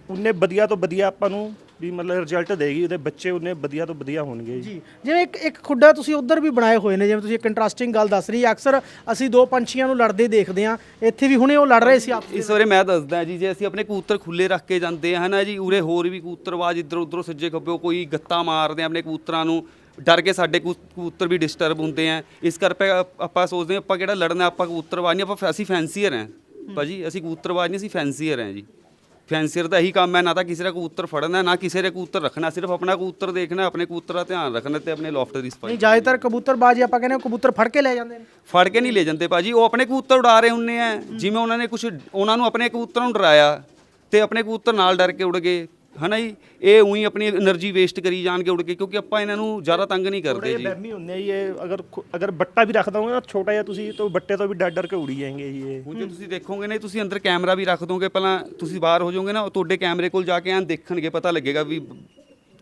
ਉਹਨੇ ਵਧੀਆ ਤੋਂ ਵਧੀਆ ਆਪਾਂ ਨੂੰ ਵੀ ਮਤਲਬ ਰਿਜ਼ਲਟ ਦੇਗੀ ਉਹਦੇ ਬੱਚੇ ਉਹਨੇ ਵਧੀਆ ਤੋਂ ਵਧੀਆ ਹੋਣਗੇ ਜੀ। ਜੀ ਜਿਵੇਂ ਇੱਕ ਇੱਕ ਖੁੱਡਾ ਤੁਸੀਂ ਉਧਰ ਵੀ ਬਣਾਏ ਹੋਏ ਨੇ ਜਿਵੇਂ ਤੁਸੀਂ ਇੱਕ ਇੰਟਰਸਟਿੰਗ ਗੱਲ ਦੱਸ ਰਹੀ ਅਕਸਰ ਅਸੀਂ ਦੋ ਪੰਛੀਆਂ ਨੂੰ ਲੜਦੇ ਦੇਖਦੇ ਆ ਇੱਥੇ ਵੀ ਹੁਣੇ ਉਹ ਲੜ ਰਹੇ ਸੀ ਆਪਸ ਇਸ ਬਾਰੇ ਮੈਂ ਦੱਸਦਾ ਜੀ ਜੇ ਅਸੀਂ ਆਪਣੇ ਕਬੂਤਰ ਖੁੱਲੇ ਰੱਖ ਕੇ ਜਾਂਦੇ ਆ ਹਨਾ ਜੀ ਉਰੇ ਹੋਰ ਵੀ ਕਬੂਤਰਬਾਜ਼ ਇੱਧਰ ਉੱਧਰੋਂ ਸੱਜੇ ਖੱਬੇ ਕੋਈ ਗੱਤਾ ਮਾਰਦੇ ਆ ਆਪਣੇ ਕਬੂਤਰਾਂ ਨੂੰ ਡਰ ਕੇ ਸਾਡੇ ਕਬੂ- ਕਬੂਤਰ ਵੀ ਡਿਸਟਰਬ ਹੁੰਦੇ ਆ। ਇਸ ਕਰਕੇ ਆਪ- ਆਪਾਂ ਸੋਚਦੇ ਹਾਂ ਆਪਾਂ ਕਿਹੜਾ ਲੜਨਾ ਆਪਾਂ ਕਬੂਤਰਬਾਜ਼ ਨਹੀਂ ਆਪਾਂ ਫ- ਅਸੀਂ ਫੈਂਸੀਅਰ ਹਾਂ। ਭਾਜੀ ਅਸੀਂ ਕਬੂਤਰਬਾਜ਼ ਨਹੀਂ ਅਸੀਂ ਫੈਂਸੀਅਰ ਹਾਂ ਜੀ। ਫੈਂਸੀਅਰ ਦਾ ਇਹੀ ਕੰਮ ਹੈ ਨਾ ਤਾਂ ਕਿਸੇ ਦਾ ਕਬੂਤਰ ਫੜਨਾ ਨਾ ਕਿਸੇ ਦੇ ਕਬੂਤਰ ਰੱਖਣਾ ਸਿਰਫ ਆਪਣਾ ਕਬੂਤਰ ਦੇਖਣਾ ਆਪਣੇ ਕਬੂਤਰ ਦਾ ਧਿਆਨ ਰੱਖਣਾ ਤੇ ਆਪਣੇ ਲੋਫਟ ਦੀ ਸਫ਼ਾਈ। ਨਹੀਂ ਜ਼ਿਆਦਾਤਰ ਕਬੂਤਰਬਾਜ਼ੀ ਆਪਾਂ ਕਹਿੰਦੇ ਕਬੂਤਰ ਫੜ ਕੇ ਲੈ ਜਾਂਦੇ ਨੇ। ਫੜ ਕੇ ਨਹੀਂ ਲੈ ਜਾਂਦੇ ਭਾਜੀ ਉਹ ਆਪਣੇ ਕਬੂਤਰ ਉਡਾ ਰਹੇ ਹੁੰਨੇ ਆ। ਜਿਵੇਂ ਉਹਨਾਂ ਨੇ ਕੁਝ ਉਹਨਾਂ ਨੂੰ ਆਪਣੇ ਕਬੂਤਰਾਂ ਨੂੰ ਡਰਾਇਆ ਤੇ ਆਪਣੇ ਕਬੂਤਰ ਨਾਲ ਡਰ ਕੇ ਉੜ ਗਏ। ਹਨਾ ਜੀ? ਇਹ ਉਹੀ ਆਪਣੀ એનર્ਜੀ ਵੇਸਟ ਕਰੀ ਜਾਣਗੇ ਉੜ ਕੇ ਕਿਉਂਕਿ ਆਪਾਂ ਇਹਨਾਂ ਨੂੰ ਜ਼ਿਆਦਾ ਤੰਗ ਨਹੀਂ ਕਰਦੇ ਜੀ। ਬੈਮੀ ਹੁੰਦੇ ਜੀ ਇਹ। ਅਗਰ ਅਗਰ ਬੱਟਾ ਵੀ ਰੱਖ ਦੋਗੇ ਨਾ ਛੋਟਾ ਜਿਹਾ ਤੁਸੀਂ ਤਾਂ ਬੱਟੇ ਤੋਂ ਵੀ ਡਰ ਡਰ ਕੇ ਉੜੀ ਜਾਏਂਗੇ ਜੀ ਇਹ। ਹੁਣ ਜੇ ਤੁਸੀਂ ਦੇਖੋਗੇ ਨਾ ਤੁਸੀਂ ਅੰਦਰ ਕੈਮਰਾ ਵੀ ਰੱਖ ਦੋਗੇ ਪਹਿਲਾਂ ਤੁਸੀਂ ਬਾਹਰ ਹੋ ਜਾਓਗੇ ਨਾ ਉਹ ਤੁਹਾਡੇ ਕੈਮਰੇ ਕੋਲ ਜਾ ਕੇ ਆਂ ਦੇਖਣਗੇ ਪਤਾ ਲੱਗੇਗਾ ਵੀ